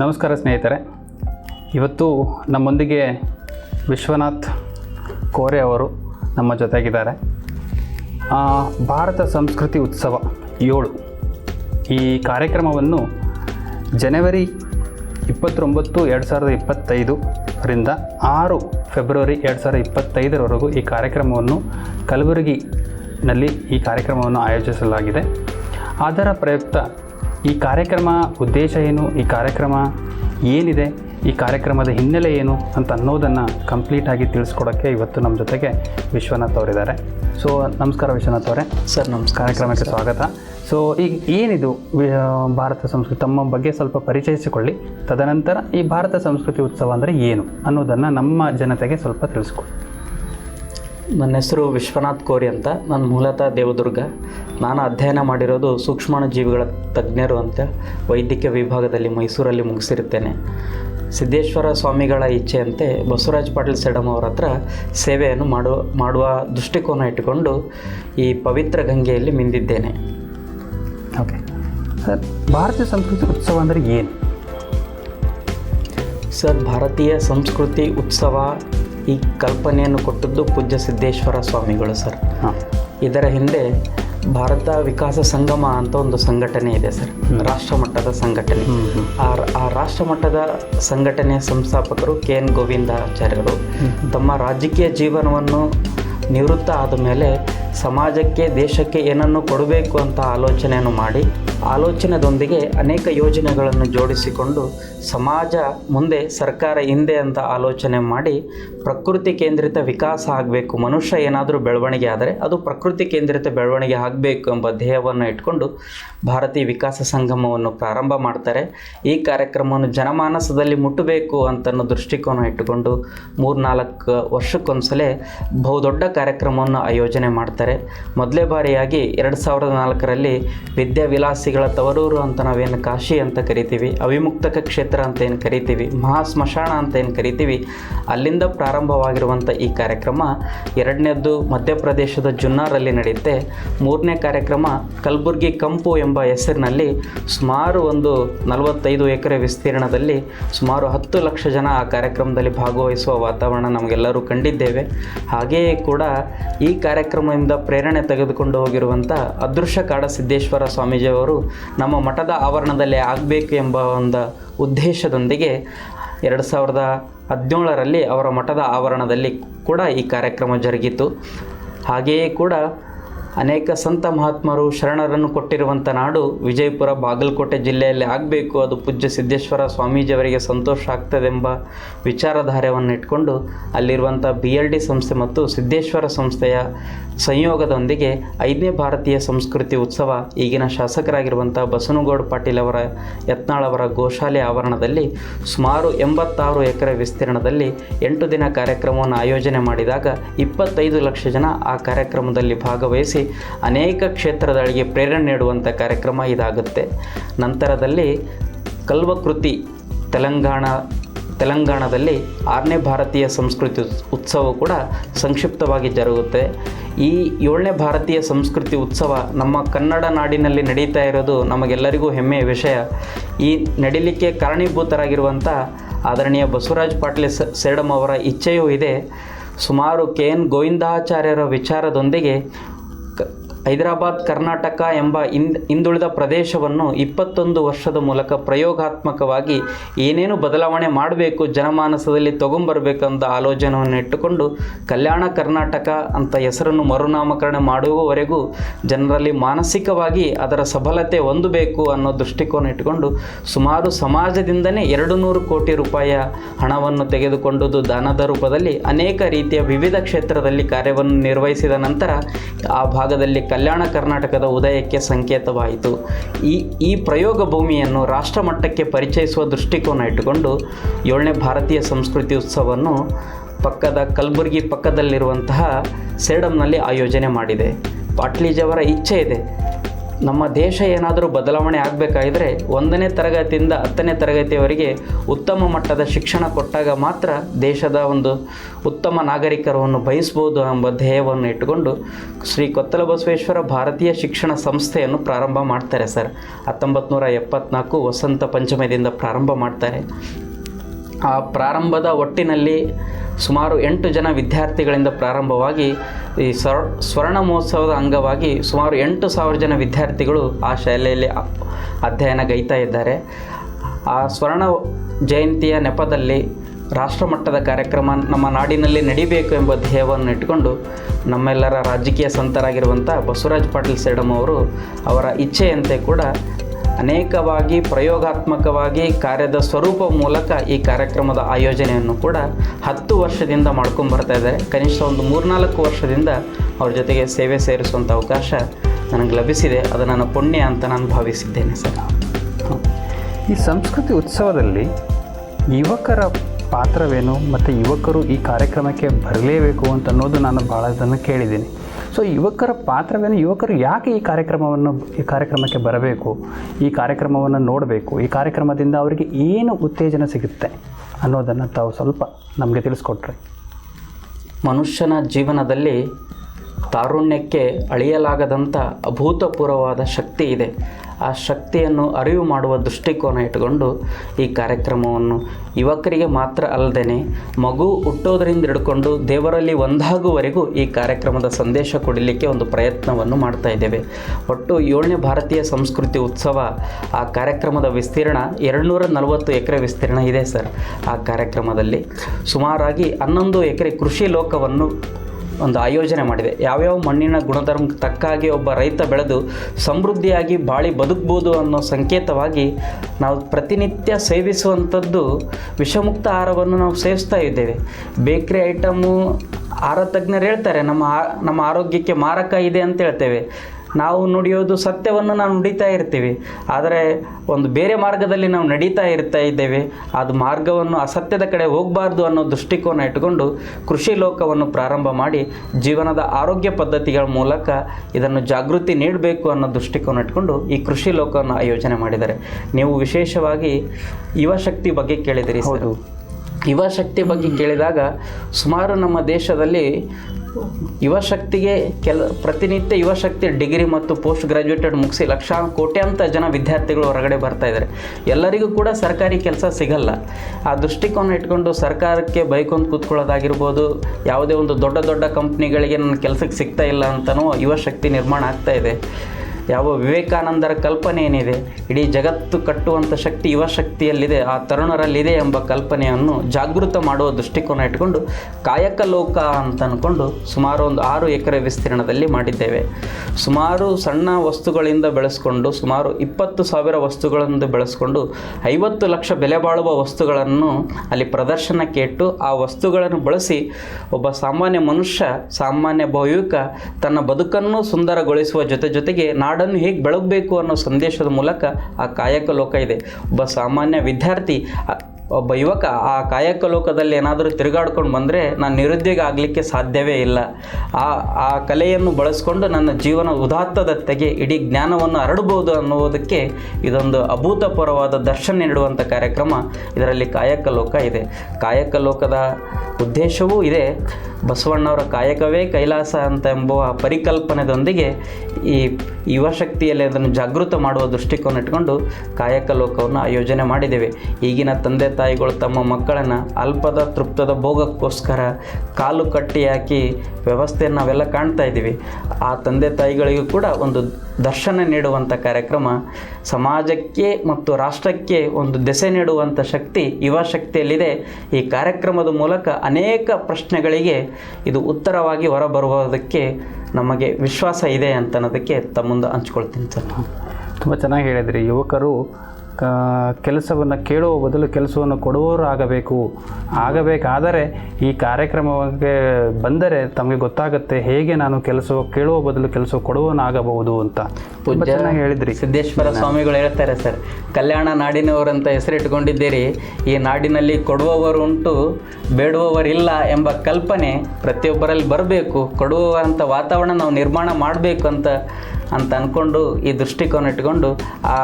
ನಮಸ್ಕಾರ ಸ್ನೇಹಿತರೆ. ಇವತ್ತು ನಮ್ಮೊಂದಿಗೆ ವಿಶ್ವನಾಥ್ ಕೋರೆ ಅವರು ನಮ್ಮ ಜೊತೆಗಿದ್ದಾರೆ. ಭಾರತ ಸಂಸ್ಕೃತಿ ಉತ್ಸವ ಏಳು. ಈ ಕಾರ್ಯಕ್ರಮವನ್ನು ಜನವರಿ ಇಪ್ಪತ್ತೊಂಬತ್ತು, ಎರಡು ಸಾವಿರದ ಇಪ್ಪತ್ತೈದರಿಂದ ಆರು ಫೆಬ್ರವರಿ, ಎರಡು ಸಾವಿರದ ಇಪ್ಪತ್ತೈದರವರೆಗೂ ಈ ಕಾರ್ಯಕ್ರಮವನ್ನು ಕಲಬುರಗಿನಲ್ಲಿ ಈ ಕಾರ್ಯಕ್ರಮವನ್ನು ಆಯೋಜಿಸಲಾಗಿದೆ. ಅದರ ಪ್ರಯುಕ್ತ ಈ ಕಾರ್ಯಕ್ರಮ ಉದ್ದೇಶ ಏನು? ಈ ಕಾರ್ಯಕ್ರಮ ಏನಿದೆ? ಈ ಕಾರ್ಯಕ್ರಮದ ಹಿನ್ನೆಲೆ ಏನು ಅಂತ ಅನ್ನೋದನ್ನು ಕಂಪ್ಲೀಟಾಗಿ ತಿಳಿಸ್ಕೊಡೋಕ್ಕೆ ಇವತ್ತು ನಮ್ಮ ಜೊತೆಗೆ ವಿಶ್ವನಾಥ್ ಅವರಿದ್ದಾರೆ. ಸೊ ನಮಸ್ಕಾರ ವಿಶ್ವನಾಥ್ ಅವರೇ. ಸರ್ ನಮಸ್ಕಾರ. ಕಾರ್ಯಕ್ರಮಕ್ಕೆ ಸ್ವಾಗತ. ಸೊ ಈಗ ಏನಿದು ಭಾರತ ಸಂಸ್ಕೃತಿ? ತಮ್ಮ ಬಗ್ಗೆ ಸ್ವಲ್ಪ ಪರಿಚಯಿಸಿಕೊಳ್ಳಿ. ತದನಂತರ ಈ ಭಾರತ ಸಂಸ್ಕೃತಿ ಉತ್ಸವ ಅಂದರೆ ಏನು ಅನ್ನೋದನ್ನು ನಮ್ಮ ಜನತೆಗೆ ಸ್ವಲ್ಪ ತಿಳಿಸ್ಕೊಡಿ. ನನ್ನ ಹೆಸರು ವಿಶ್ವನಾಥ್ ಕೋರಿ ಅಂತ. ನಾನು ಮೂಲತಃ ದೇವದುರ್ಗ. ನಾನು ಅಧ್ಯಯನ ಮಾಡಿರೋದು ಸೂಕ್ಷ್ಮಾಣು ಜೀವಿಗಳ ತಜ್ಞರು ಅಂತ ವೈದ್ಯಕೀಯ ವಿಭಾಗದಲ್ಲಿ ಮೈಸೂರಲ್ಲಿ ಮುಗಿಸಿರುತ್ತೇನೆ. ಸಿದ್ದೇಶ್ವರ ಸ್ವಾಮಿಗಳ ಇಚ್ಛೆಯಂತೆ ಬಸವರಾಜ್ ಪಾಟೀಲ್ ಸೇಡಮ್ ಅವರ ಹತ್ರ ಸೇವೆಯನ್ನು ಮಾಡುವ ಮಾಡುವ ದೃಷ್ಟಿಕೋನ ಇಟ್ಟುಕೊಂಡು ಈ ಪವಿತ್ರ ಗಂಗೆಯಲ್ಲಿ ಮಿಂದಿದ್ದೇನೆ. ಓಕೆ. ಸರ್ ಭಾರತೀಯ ಸಂಸ್ಕೃತಿ ಉತ್ಸವ ಅಂದರೆ ಏನು? ಸರ್ ಭಾರತೀಯ ಸಂಸ್ಕೃತಿ ಉತ್ಸವ ಈ ಕಲ್ಪನೆಯನ್ನು ಕೊಟ್ಟದ್ದು ಪೂಜ್ಯ ಸಿದ್ದೇಶ್ವರ ಸ್ವಾಮಿಗಳು ಸರ್ ಹಾಂ. ಇದರ ಹಿಂದೆ ಭಾರತ ವಿಕಾಸ ಸಂಗಮ ಅಂತ ಒಂದು ಸಂಘಟನೆ ಇದೆ ಸರ್ ರಾಷ್ಟ್ರ ಮಟ್ಟದ ಸಂಘಟನೆ. ಆ ಆ ರಾಷ್ಟ್ರ ಮಟ್ಟದ ಸಂಘಟನೆಯ ಸಂಸ್ಥಾಪಕರು ಕೆ ಎನ್ ಗೋವಿಂದಾಚಾರ್ಯರು. ತಮ್ಮ ರಾಜಕೀಯ ಜೀವನವನ್ನು ನಿವೃತ್ತ ಆದ ಮೇಲೆ ಸಮಾಜಕ್ಕೆ ದೇಶಕ್ಕೆ ಏನನ್ನು ಕೊಡಬೇಕು ಅಂತ ಆಲೋಚನೆಯನ್ನು ಮಾಡಿ ಆಲೋಚನೆದೊಂದಿಗೆ ಅನೇಕ ಯೋಜನೆಗಳನ್ನು ಜೋಡಿಸಿಕೊಂಡು ಸಮಾಜ ಮುಂದೆ ಸರ್ಕಾರ ಹಿಂದೆ ಅಂತ ಆಲೋಚನೆ ಮಾಡಿ ಪ್ರಕೃತಿ ಕೇಂದ್ರಿತ ವಿಕಾಸ ಆಗಬೇಕು, ಮನುಷ್ಯ ಏನಾದರೂ ಬೆಳವಣಿಗೆ ಆದರೆ ಅದು ಪ್ರಕೃತಿ ಕೇಂದ್ರಿತ ಬೆಳವಣಿಗೆ ಆಗಬೇಕು ಎಂಬ ಧ್ಯೇಯವನ್ನು ಇಟ್ಕೊಂಡು ಭಾರತೀಯ ವಿಕಾಸ ಸಂಗಮವನ್ನು ಪ್ರಾರಂಭ ಮಾಡ್ತಾರೆ. ಈ ಕಾರ್ಯಕ್ರಮವನ್ನು ಜನಮಾನಸದಲ್ಲಿ ಮುಟ್ಟಬೇಕು ಅಂತನ್ನೋ ದೃಷ್ಟಿಕೋನ ಇಟ್ಟುಕೊಂಡು ಮೂರ್ನಾಲ್ಕು ವರ್ಷಕ್ಕೊಂದ್ಸಲೇ ಬಹುದೊಡ್ಡ ಕಾರ್ಯಕ್ರಮವನ್ನು ಆಯೋಜನೆ ಮಾಡ್ತಾರೆ. ಮೊದಲೇ ಬಾರಿಯಾಗಿ ಎರಡು ಸಾವಿರದ ನಾಲ್ಕರಲ್ಲಿ ವಿದ್ಯಾವಿಲಾಸಿಗಳ ತವರೂರು ಅಂತ ನಾವೇನು ಕಾಶಿ ಅಂತ ಕರಿತೀವಿ, ಅವಿಮುಕ್ತಕ ಕ್ಷೇತ್ರ ಅಂತ ಏನು ಕರಿತೀವಿ ಮಹಾ ಸ್ಮಶಾನ ಅಂತ ಏನು ಕರಿತೀವಿ, ಅಲ್ಲಿಂದ ಪ್ರಾರಂಭವಾಗಿರುವಂಥ ಈ ಕಾರ್ಯಕ್ರಮ ಎರಡನೇದ್ದು ಮಧ್ಯಪ್ರದೇಶದ ಜುನ್ನಾರಲ್ಲಿ ನಡೆಯುತ್ತೆ. ಮೂರನೇ ಕಾರ್ಯಕ್ರಮ ಕಲಬುರ್ಗಿ ಕಂಪು ಎಂಬ ಹೆಸರಿನಲ್ಲಿ ಸುಮಾರು ಒಂದು ನಲವತ್ತೈದು ಎಕರೆ ವಿಸ್ತೀರ್ಣದಲ್ಲಿ ಸುಮಾರು ಹತ್ತು ಲಕ್ಷ ಜನ ಆ ಕಾರ್ಯಕ್ರಮದಲ್ಲಿ ಭಾಗವಹಿಸುವ ವಾತಾವರಣ ನಮಗೆಲ್ಲರೂ ಕಂಡಿದ್ದೇವೆ. ಹಾಗೆಯೇ ಕೂಡ ಈ ಕಾರ್ಯಕ್ರಮದಿಂದ ಪ್ರೇರಣೆ ತೆಗೆದುಕೊಂಡು ಹೋಗಿರುವಂಥ ಅದೃಶ್ಯ ಕಾಡ ಸಿದ್ದೇಶ್ವರ ಸ್ವಾಮೀಜಿಯವರು ನಮ್ಮ ಮಠದ ಆವರಣದಲ್ಲಿ ಆಗಬೇಕು ಎಂಬ ಒಂದು ಉದ್ದೇಶದೊಂದಿಗೆ ಎರಡು ಸಾವಿರದ ಹದಿನೇಳರಲ್ಲಿ ಅವರ ಮಠದ ಆವರಣದಲ್ಲಿ ಕೂಡ ಈ ಕಾರ್ಯಕ್ರಮ ಜರುಗಿತು. ಹಾಗೆಯೇ ಕೂಡ ಅನೇಕ ಸಂತ ಮಹಾತ್ಮರು ಶರಣರನ್ನು ಕೊಟ್ಟಿರುವಂಥ ನಾಡು ವಿಜಯಪುರ, ಬಾಗಲಕೋಟೆ ಜಿಲ್ಲೆಯಲ್ಲಿ ಆಗಬೇಕು. ಅದು ಪೂಜ್ಯ ಸಿದ್ದೇಶ್ವರ ಸ್ವಾಮೀಜಿಯವರಿಗೆ ಸಂತೋಷ ಆಗ್ತದೆಂಬ ವಿಚಾರಧಾರೆಯನ್ನು ಇಟ್ಕೊಂಡು ಅಲ್ಲಿರುವಂಥ ಬಿ ಎಲ್ ಡಿ ಸಂಸ್ಥೆ ಮತ್ತು ಸಿದ್ದೇಶ್ವರ ಸಂಸ್ಥೆಯ ಸಂಯೋಗದೊಂದಿಗೆ ಐದನೇ ಭಾರತೀಯ ಸಂಸ್ಕೃತಿ ಉತ್ಸವ ಈಗಿನ ಶಾಸಕರಾಗಿರುವಂಥ ಬಸನಗೌಡ ಪಾಟೀಲ್ ಅವರ ಯತ್ನಾಳವರ ಗೋಶಾಲೆ ಆವರಣದಲ್ಲಿ ಸುಮಾರು ಎಂಬತ್ತಾರು ಎಕರೆ ವಿಸ್ತೀರ್ಣದಲ್ಲಿ ಎಂಟು ದಿನ ಕಾರ್ಯಕ್ರಮವನ್ನು ಆಯೋಜನೆ ಮಾಡಿದಾಗ ಇಪ್ಪತ್ತೈದು ಲಕ್ಷ ಜನ ಆ ಕಾರ್ಯಕ್ರಮದಲ್ಲಿ ಭಾಗವಹಿಸಿ ಅನೇಕ ಕ್ಷೇತ್ರಗಳಿಗೆ ಪ್ರೇರಣೆ ನೀಡುವಂಥ ಕಾರ್ಯಕ್ರಮ ಇದಾಗುತ್ತೆ. ನಂತರದಲ್ಲಿ ಕಲ್ವಕೃತಿ ತೆಲಂಗಾಣ, ತೆಲಂಗಾಣದಲ್ಲಿ ಆರನೇ ಭಾರತೀಯ ಸಂಸ್ಕೃತಿ ಉತ್- ಉತ್ಸವ ಕೂಡ ಸಂಕ್ಷಿಪ್ತವಾಗಿ ಜರುಗುತ್ತೆ. ಈ ಏಳನೇ ಭಾರತೀಯ ಸಂಸ್ಕೃತಿ ಉತ್ಸವ ನಮ್ಮ ಕನ್ನಡ ನಾಡಿನಲ್ಲಿ ನಡೀತಾ ಇರೋದು ನಮಗೆಲ್ಲರಿಗೂ ಹೆಮ್ಮೆಯ ವಿಷಯ. ಈ ನಡೀಲಿಕ್ಕೆ ಕಾರಣೀಭೂತರಾಗಿರುವಂಥ ಆದರಣೀಯ ಬಸವರಾಜ್ ಪಾಟೀಲ್ ಸೇಡಮ್ ಅವರ ಇಚ್ಛೆಯೂ ಇದೆ. ಸುಮಾರು ಕೆ ಎನ್ ಗೋವಿಂದಾಚಾರ್ಯರ ವಿಚಾರದೊಂದಿಗೆ ಹೈದರಾಬಾದ್, ಕರ್ನಾಟಕ ಎಂಬ ಹಿಂದ್, ಹಿಂದುಳಿದ ಪ್ರದೇಶವನ್ನು ಇಪ್ಪತ್ತೊಂದು ವರ್ಷದ ಮೂಲಕ ಪ್ರಯೋಗಾತ್ಮಕವಾಗಿ ಏನೇನು ಬದಲಾವಣೆ ಮಾಡಬೇಕು, ಜನಮಾನಸದಲ್ಲಿ ತಗೊಂಬರ್ಬೇಕಂತ ಆಲೋಚನೆಯನ್ನು ಇಟ್ಟುಕೊಂಡು ಕಲ್ಯಾಣ ಕರ್ನಾಟಕ ಅಂತ ಹೆಸರನ್ನು ಮರುನಾಮಕರಣ ಮಾಡುವವರೆಗೂ ಜನರಲ್ಲಿ ಮಾನಸಿಕವಾಗಿ ಅದರ ಸಬಲತೆ ಹೊಂದಬೇಕು ಅನ್ನೋ ದೃಷ್ಟಿಕೋನ ಇಟ್ಟುಕೊಂಡು ಸುಮಾರು ಸಮಾಜದಿಂದನೇ ಎರಡು ನೂರು ಕೋಟಿ ರೂಪಾಯಿಯ ಹಣವನ್ನು ತೆಗೆದುಕೊಂಡುದು ದಾನದ ರೂಪದಲ್ಲಿ ಅನೇಕ ರೀತಿಯ ವಿವಿಧ ಕ್ಷೇತ್ರದಲ್ಲಿ ಕಾರ್ಯವನ್ನು ನಿರ್ವಹಿಸಿದ ನಂತರ ಆ ಭಾಗದಲ್ಲಿ ಕಲ್ಯಾಣ ಕರ್ನಾಟಕದ ಉದಯಕ್ಕೆ ಸಂಕೇತವಾಯಿತು. ಈ ಈ ಪ್ರಯೋಗ ಭೂಮಿಯನ್ನು ರಾಷ್ಟ್ರ ಮಟ್ಟಕ್ಕೆ ಪರಿಚಯಿಸುವ ದೃಷ್ಟಿಕೋನ ಇಟ್ಟುಕೊಂಡು ಏಳನೇ ಭಾರತೀಯ ಸಂಸ್ಕೃತಿ ಉತ್ಸವವನ್ನು ಪಕ್ಕದ ಕಲಬುರಗಿ ಪಕ್ಕದಲ್ಲಿರುವಂತಹ ಸೇಡಮ್ನಲ್ಲಿ ಆಯೋಜನೆ ಮಾಡಿದೆ. ಪಾಟ್ಲೀಜಿಯವರ ಇಚ್ಛೆ ಇದೆ. ನಮ್ಮ ದೇಶ ಏನಾದರೂ ಬದಲಾವಣೆ ಆಗಬೇಕಾಗಿದ್ರೆ ಒಂದನೇ ತರಗತಿಯಿಂದ ಹತ್ತನೇ ತರಗತಿಯವರೆಗೆ ಉತ್ತಮ ಮಟ್ಟದ ಶಿಕ್ಷಣ ಕೊಟ್ಟಾಗ ಮಾತ್ರ ದೇಶದ ಒಂದು ಉತ್ತಮ ನಾಗರಿಕರನ್ನು ಬಯಸ್ಬೋದು ಎಂಬ ಧ್ಯೇಯವನ್ನು ಇಟ್ಟುಕೊಂಡು ಶ್ರೀ ಕೊತ್ತಲ ಬಸವೇಶ್ವರ ಭಾರತೀಯ ಶಿಕ್ಷಣ ಸಂಸ್ಥೆಯನ್ನು ಪ್ರಾರಂಭ ಮಾಡ್ತಾರೆ ಸರ್. ಹತ್ತೊಂಬತ್ತು ನೂರ ಎಪ್ಪತ್ನಾಲ್ಕು ವಸಂತ ಪಂಚಮದಿಂದ ಪ್ರಾರಂಭ ಮಾಡ್ತಾರೆ. ಆ ಪ್ರಾರಂಭದ ಒಟ್ಟಿನಲ್ಲಿ ಸುಮಾರು ಎಂಟು ಜನ ವಿದ್ಯಾರ್ಥಿಗಳಿಂದ ಪ್ರಾರಂಭವಾಗಿ ಈ ಸ್ವರ್, ಸ್ವರ್ಣ ಮಹೋತ್ಸವದ ಅಂಗವಾಗಿ ಸುಮಾರು ಎಂಟು ಸಾವಿರ ಜನ ವಿದ್ಯಾರ್ಥಿಗಳು ಆ ಶಾಲೆಯಲ್ಲಿ ಅಧ್ಯಯನ ಗೈತಾ ಇದ್ದಾರೆ. ಆ ಸ್ವರ್ಣ ಜಯಂತಿಯ ನೆಪದಲ್ಲಿ ರಾಷ್ಟ್ರಮಟ್ಟದ ಕಾರ್ಯಕ್ರಮ ನಮ್ಮ ನಾಡಿನಲ್ಲಿ ನಡಿಬೇಕು ಎಂಬ ಧ್ಯೇಯವನ್ನು ಇಟ್ಟುಕೊಂಡು ನಮ್ಮೆಲ್ಲರ ರಾಜಕೀಯ ಸಂತರಾಗಿರುವಂಥ ಬಸವರಾಜ್ ಪಾಟೀಲ್ ಸೇಡಮ್ ಅವರು ಅವರ ಇಚ್ಛೆಯಂತೆ ಕೂಡ ಅನೇಕವಾಗಿ ಪ್ರಯೋಗಾತ್ಮಕವಾಗಿ ಕಾರ್ಯದ ಸ್ವರೂಪ ಮೂಲಕ ಈ ಕಾರ್ಯಕ್ರಮದ ಆಯೋಜನೆಯನ್ನು ಕೂಡ ಹತ್ತು ವರ್ಷದಿಂದ ಮಾಡ್ಕೊಂಡು ಬರ್ತಾ ಇದ್ದಾರೆ. ಕನಿಷ್ಠ ಒಂದು ಮೂರ್ನಾಲ್ಕು ವರ್ಷದಿಂದ ಅವ್ರ ಜೊತೆಗೆ ಸೇವೆ ಸೇರಿಸುವಂಥ ಅವಕಾಶ ನನಗೆ ಲಭಿಸಿದೆ. ಅದು ನನ್ನ ಪುಣ್ಯ ಅಂತ ನಾನು ಭಾವಿಸಿದ್ದೇನೆ ಸರ್. ಈ ಸಂಸ್ಕೃತಿ ಉತ್ಸವದಲ್ಲಿ ಯುವಕರ ಪಾತ್ರವೇನು ಮತ್ತು ಯುವಕರು ಈ ಕಾರ್ಯಕ್ರಮಕ್ಕೆ ಬರಲೇಬೇಕು ಅಂತ ಅನ್ನೋದು ನಾನು ಭಾಳ ಇದನ್ನು ಕೇಳಿದ್ದೀನಿ. ಸೊ ಯುವಕರ ಪಾತ್ರವೇನು? ಯುವಕರು ಯಾಕೆ ಈ ಕಾರ್ಯಕ್ರಮವನ್ನು, ಈ ಕಾರ್ಯಕ್ರಮಕ್ಕೆ ಬರಬೇಕು? ಈ ಕಾರ್ಯಕ್ರಮವನ್ನು ನೋಡಬೇಕು? ಈ ಕಾರ್ಯಕ್ರಮದಿಂದ ಅವರಿಗೆ ಏನು ಉತ್ತೇಜನ ಸಿಗುತ್ತೆ ಅನ್ನೋದನ್ನು ತಾವು ಸ್ವಲ್ಪ ನಮಗೆ ತಿಳಿಸ್ಕೊಟ್ರೆ. ಮನುಷ್ಯನ ಜೀವನದಲ್ಲಿ ತಾರುಣ್ಯಕ್ಕೆ ಅಳಿಯಲಾಗದಂಥ ಅಭೂತಪೂರ್ವವಾದ ಶಕ್ತಿ ಇದೆ. ಆ ಶಕ್ತಿಯನ್ನು ಅರಿವು ಮಾಡುವ ದೃಷ್ಟಿಕೋನ ಇಟ್ಟುಕೊಂಡು ಈ ಕಾರ್ಯಕ್ರಮವನ್ನು ಯುವಕರಿಗೆ ಮಾತ್ರ ಅಲ್ಲದೆ ಮಗು ಹುಟ್ಟೋದರಿಂದ ಹಿಡ್ಕೊಂಡು ದೇವರಲ್ಲಿ ಒಂದಾಗುವವರೆಗೂ ಈ ಕಾರ್ಯಕ್ರಮದ ಸಂದೇಶ ಕೊಡಲಿಕ್ಕೆ ಒಂದು ಪ್ರಯತ್ನವನ್ನು ಮಾಡ್ತಾ ಇದ್ದೇವೆ. ಒಟ್ಟು ಏಳನೇ ಭಾರತೀಯ ಸಂಸ್ಕೃತಿ ಉತ್ಸವ, ಆ ಕಾರ್ಯಕ್ರಮದ ವಿಸ್ತೀರ್ಣ ಎರಡುನೂರ ನಲವತ್ತು ಎಕರೆ ವಿಸ್ತೀರ್ಣ ಇದೆ ಸರ್. ಆ ಕಾರ್ಯಕ್ರಮದಲ್ಲಿ ಸುಮಾರಾಗಿ ಹನ್ನೊಂದು ಎಕರೆ ಕೃಷಿ ಲೋಕವನ್ನು ಒಂದು ಆಯೋಜನೆ ಮಾಡಿದೆ. ಯಾವ್ಯಾವ ಮಣ್ಣಿನ ಗುಣಧರ್ಮಕ್ಕೆ ತಕ್ಕ ಹಾಗೆ ಒಬ್ಬ ರೈತ ಬೆಳೆದು ಸಮೃದ್ಧಿಯಾಗಿ ಬಾಳಿ ಬದುಕ್ಬೋದು ಅನ್ನೋ ಸಂಕೇತವಾಗಿ ನಾವು ಪ್ರತಿನಿತ್ಯ ಸೇವಿಸುವಂಥದ್ದು ವಿಷಮುಕ್ತ ಆಹಾರವನ್ನು ನಾವು ಸೇವಿಸ್ತಾ ಇದ್ದೇವೆ. ಬೇಕ್ರಿ ಐಟಮು ಆಹಾರ ತಜ್ಞರು ಹೇಳ್ತಾರೆ, ನಮ್ಮ ನಮ್ಮ ಆರೋಗ್ಯಕ್ಕೆ ಮಾರಕ ಇದೆ ಅಂತ ಹೇಳ್ತೇವೆ. ನಾವು ನುಡಿಯೋದು ಸತ್ಯವನ್ನು ನಾವು ನುಡಿತಾ ಇರ್ತೀವಿ ಆದರೆ ಒಂದು ಬೇರೆ ಮಾರ್ಗದಲ್ಲಿ ನಾವು ನಡೀತಾ ಇರ್ತಾ ಇದ್ದೇವೆ ಅದು ಮಾರ್ಗವನ್ನು ಅಸತ್ಯದ ಕಡೆ ಹೋಗಬಾರ್ದು ಅನ್ನೋ ದೃಷ್ಟಿಕೋನ ಇಟ್ಟುಕೊಂಡು ಕೃಷಿ ಲೋಕವನ್ನು ಪ್ರಾರಂಭ ಮಾಡಿ ಜೀವನದ ಆರೋಗ್ಯ ಪದ್ಧತಿಗಳ ಮೂಲಕ ಇದನ್ನು ಜಾಗೃತಿ ನೀಡಬೇಕು ಅನ್ನೋ ದೃಷ್ಟಿಕೋನ ಇಟ್ಕೊಂಡು ಈ ಕೃಷಿ ಲೋಕವನ್ನು ಆಯೋಜನೆ ಮಾಡಿದ್ದಾರೆ ನೀವು ವಿಶೇಷವಾಗಿ ಯುವಶಕ್ತಿ ಬಗ್ಗೆ ಕೇಳಿದಿರಿ. ಹೌದು. ಯುವಶಕ್ತಿ ಬಗ್ಗೆ ಕೇಳಿದಾಗ ಸುಮಾರು ನಮ್ಮ ದೇಶದಲ್ಲಿ ಯುವಶಕ್ತಿಗೆ ಕೆಲ, ಪ್ರತಿನಿತ್ಯ ಯುವಶಕ್ತಿ ಡಿಗ್ರಿ ಮತ್ತು ಪೋಸ್ಟ್ ಗ್ರಾಜ್ಯುಯೇಟೆಡ್ ಮುಗಿಸಿ ಲಕ್ಷ ಕೋಟ್ಯಾಂತ ಜನ ವಿದ್ಯಾರ್ಥಿಗಳು ಹೊರಗಡೆ ಬರ್ತಾ ಇದ್ದಾರೆ. ಎಲ್ಲರಿಗೂ ಕೂಡ ಸರ್ಕಾರಿ ಕೆಲಸ ಸಿಗಲ್ಲ. ಆ ದೃಷ್ಟಿಕೋನ ಇಟ್ಕೊಂಡು ಸರ್ಕಾರಕ್ಕೆ ಬೈಕೊಂಡು ಕೂತ್ಕೊಳ್ಳೋದಾಗಿರ್ಬೋದು, ಯಾವುದೇ ಒಂದು ದೊಡ್ಡ ದೊಡ್ಡ ಕಂಪ್ನಿಗಳಿಗೆ ನನ್ನ ಕೆಲಸಕ್ಕೆ ಸಿಗ್ತಾ ಇಲ್ಲ ಅಂತಲೂ ಯುವಶಕ್ತಿ ನಿರ್ಮಾಣ ಆಗ್ತಾ ಇದೆ. ಯಾವ ವಿವೇಕಾನಂದರ ಕಲ್ಪನೆ ಏನಿದೆ? ಇಡೀ ಜಗತ್ತು ಕಟ್ಟುವಂಥ ಶಕ್ತಿ ಯುವ ಶಕ್ತಿಯಲ್ಲಿದೆ. ಆ ತರುಣರಲ್ಲಿದೆ ಎಂಬ ಕಲ್ಪನೆಯನ್ನು ಜಾಗೃತ ಮಾಡುವ ದೃಷ್ಟಿಕೋನ ಇಟ್ಕೊಂಡು ಕಾಯಕ ಲೋಕ ಅಂತ ಅಂದ್ಕೊಂಡು ಸುಮಾರು ಒಂದು ಆರು ಎಕರೆ ವಿಸ್ತೀರ್ಣದಲ್ಲಿ ಮಾಡಿದ್ದೇವೆ. ಸುಮಾರು ಸಣ್ಣ ವಸ್ತುಗಳಿಂದ ಬೆಳೆಸ್ಕೊಂಡು, ಸುಮಾರು ಇಪ್ಪತ್ತು ಸಾವಿರ ವಸ್ತುಗಳನ್ನು ಬೆಳೆಸ್ಕೊಂಡು, ಐವತ್ತು ಲಕ್ಷ ಬೆಲೆ ಬಾಳುವ ವಸ್ತುಗಳನ್ನು ಅಲ್ಲಿ ಪ್ರದರ್ಶನಕ್ಕೆ ಇಟ್ಟು, ಆ ವಸ್ತುಗಳನ್ನು ಬಳಸಿ ಒಬ್ಬ ಸಾಮಾನ್ಯ ಮನುಷ್ಯ, ಸಾಮಾನ್ಯ ಬಹುಯುವಕ ತನ್ನ ಬದುಕನ್ನು ಸುಂದರಗೊಳಿಸುವ ಜೊತೆ ಜೊತೆಗೆ ನಾಡನ್ನು ಹೇಗೆ ಬೆಳಗಬೇಕು ಅನ್ನೋ ಸಂದೇಶದ ಮೂಲಕ ಆ ಕಾಯಕ ಲೋಕ ಇದೆ. ಒಬ್ಬ ಸಾಮಾನ್ಯ ವಿದ್ಯಾರ್ಥಿ ಒಬ್ಬ ಯುವಕ ಆ ಕಾಯಕ ಲೋಕದಲ್ಲಿ ಏನಾದರೂ ತಿರುಗಾಡ್ಕೊಂಡು ಬಂದರೆ ನಾನು ನಿರುದ್ಯೋಗ ಆಗಲಿಕ್ಕೆ ಸಾಧ್ಯವೇ ಇಲ್ಲ. ಆ ಆ ಕಲೆಯನ್ನು ಬಳಸ್ಕೊಂಡು ನನ್ನ ಜೀವನ ಉದಾತ್ತದತ್ತೆಗೆ ಇಡೀ ಜ್ಞಾನವನ್ನು ಹರಡಬಹುದು ಅನ್ನುವುದಕ್ಕೆ ಇದೊಂದು ಅಭೂತಪೂರ್ವವಾದ ದರ್ಶನ ನೀಡುವಂಥ ಕಾರ್ಯಕ್ರಮ ಇದರಲ್ಲಿ ಕಾಯಕ ಲೋಕ ಇದೆ. ಕಾಯಕ ಲೋಕದ ಉದ್ದೇಶವೂ ಇದೆ. ಬಸವಣ್ಣವರ ಕಾಯಕವೇ ಕೈಲಾಸ ಅಂತ ಎಂಬುವ ಪರಿಕಲ್ಪನೆದೊಂದಿಗೆ ಈ ಯುವಶಕ್ತಿಯಲ್ಲಿ ಅದನ್ನು ಜಾಗೃತ ಮಾಡುವ ದೃಷ್ಟಿಕೋನ ಇಟ್ಕೊಂಡು ಕಾಯಕ ಲೋಕವನ್ನು ಆಯೋಜನೆ ಮಾಡಿದ್ದೇವೆ. ಈಗಿನ ತಂದೆ ತಾಯಿಗಳು ತಮ್ಮ ಮಕ್ಕಳನ್ನು ಅಲ್ಪದ ತೃಪ್ತದ ಭೋಗಕ್ಕೋಸ್ಕರ ಕಾಲು ಕಟ್ಟಿ ಹಾಕಿ ವ್ಯವಸ್ಥೆಯನ್ನು ನಾವೆಲ್ಲ ಕಾಣ್ತಾ ಇದ್ದೀವಿ. ಆ ತಂದೆ ತಾಯಿಗಳಿಗೂ ಕೂಡ ಒಂದು ದರ್ಶನ ನೀಡುವಂಥ ಕಾರ್ಯಕ್ರಮ, ಸಮಾಜಕ್ಕೆ ಮತ್ತು ರಾಷ್ಟ್ರಕ್ಕೆ ಒಂದು ದೆಸೆ ನೀಡುವಂಥ ಶಕ್ತಿ ಯುವ ಶಕ್ತಿಯಲ್ಲಿದೆ. ಈ ಕಾರ್ಯಕ್ರಮದ ಮೂಲಕ ಅನೇಕ ಪ್ರಶ್ನೆಗಳಿಗೆ ಇದು ಉತ್ತರವಾಗಿ ಹೊರಬರುವುದಕ್ಕೆ ನಮಗೆ ವಿಶ್ವಾಸ ಇದೆ ಅಂತನ್ನೋದಕ್ಕೆ ತಮ್ಮುಂದೆ ಹಂಚ್ಕೊಳ್ತೀನಿ ಸರ್ ತುಂಬ ಚೆನ್ನಾಗಿ ಹೇಳಿದ್ರಿ. ಯುವಕರು ಕೆಲಸವನ್ನು ಕೇಳುವ ಬದಲು ಕೆಲಸವನ್ನು ಕೊಡುವವರು ಆಗಬೇಕು ಆಗಬೇಕಾದರೆ ಈ ಕಾರ್ಯಕ್ರಮಕ್ಕೆ ಬಂದರೆ ತಮಗೆ ಗೊತ್ತಾಗುತ್ತೆ ಹೇಗೆ ನಾನು ಕೆಲಸ ಕೇಳುವ ಬದಲು ಕೆಲಸ ಕೊಡುವನಾಗಬಹುದು ಅಂತ. ಚೆನ್ನಾಗಿ ಹೇಳಿದ್ರಿ. ಸಿದ್ದೇಶ್ವರ ಸ್ವಾಮಿಗಳು ಹೇಳ್ತಾರೆ ಸರ್ ಕಲ್ಯಾಣ ನಾಡಿನವರಂತ ಹೆಸರಿಟ್ಟುಕೊಂಡಿದ್ದೀರಿ. ಈ ನಾಡಿನಲ್ಲಿ ಕೊಡುವವರು ಉಂಟು ಬೇಡುವವರಿಲ್ಲ ಎಂಬ ಕಲ್ಪನೆ ಪ್ರತಿಯೊಬ್ಬರಲ್ಲಿ ಬರಬೇಕು. ಕೊಡುವವರಂಥ ವಾತಾವರಣ ನಾವು ನಿರ್ಮಾಣ ಮಾಡಬೇಕು ಅಂತ ಅಂತ ಅಂದ್ಕೊಂಡು ಈ ದೃಷ್ಟಿಕೋನ ಇಟ್ಕೊಂಡು ಆ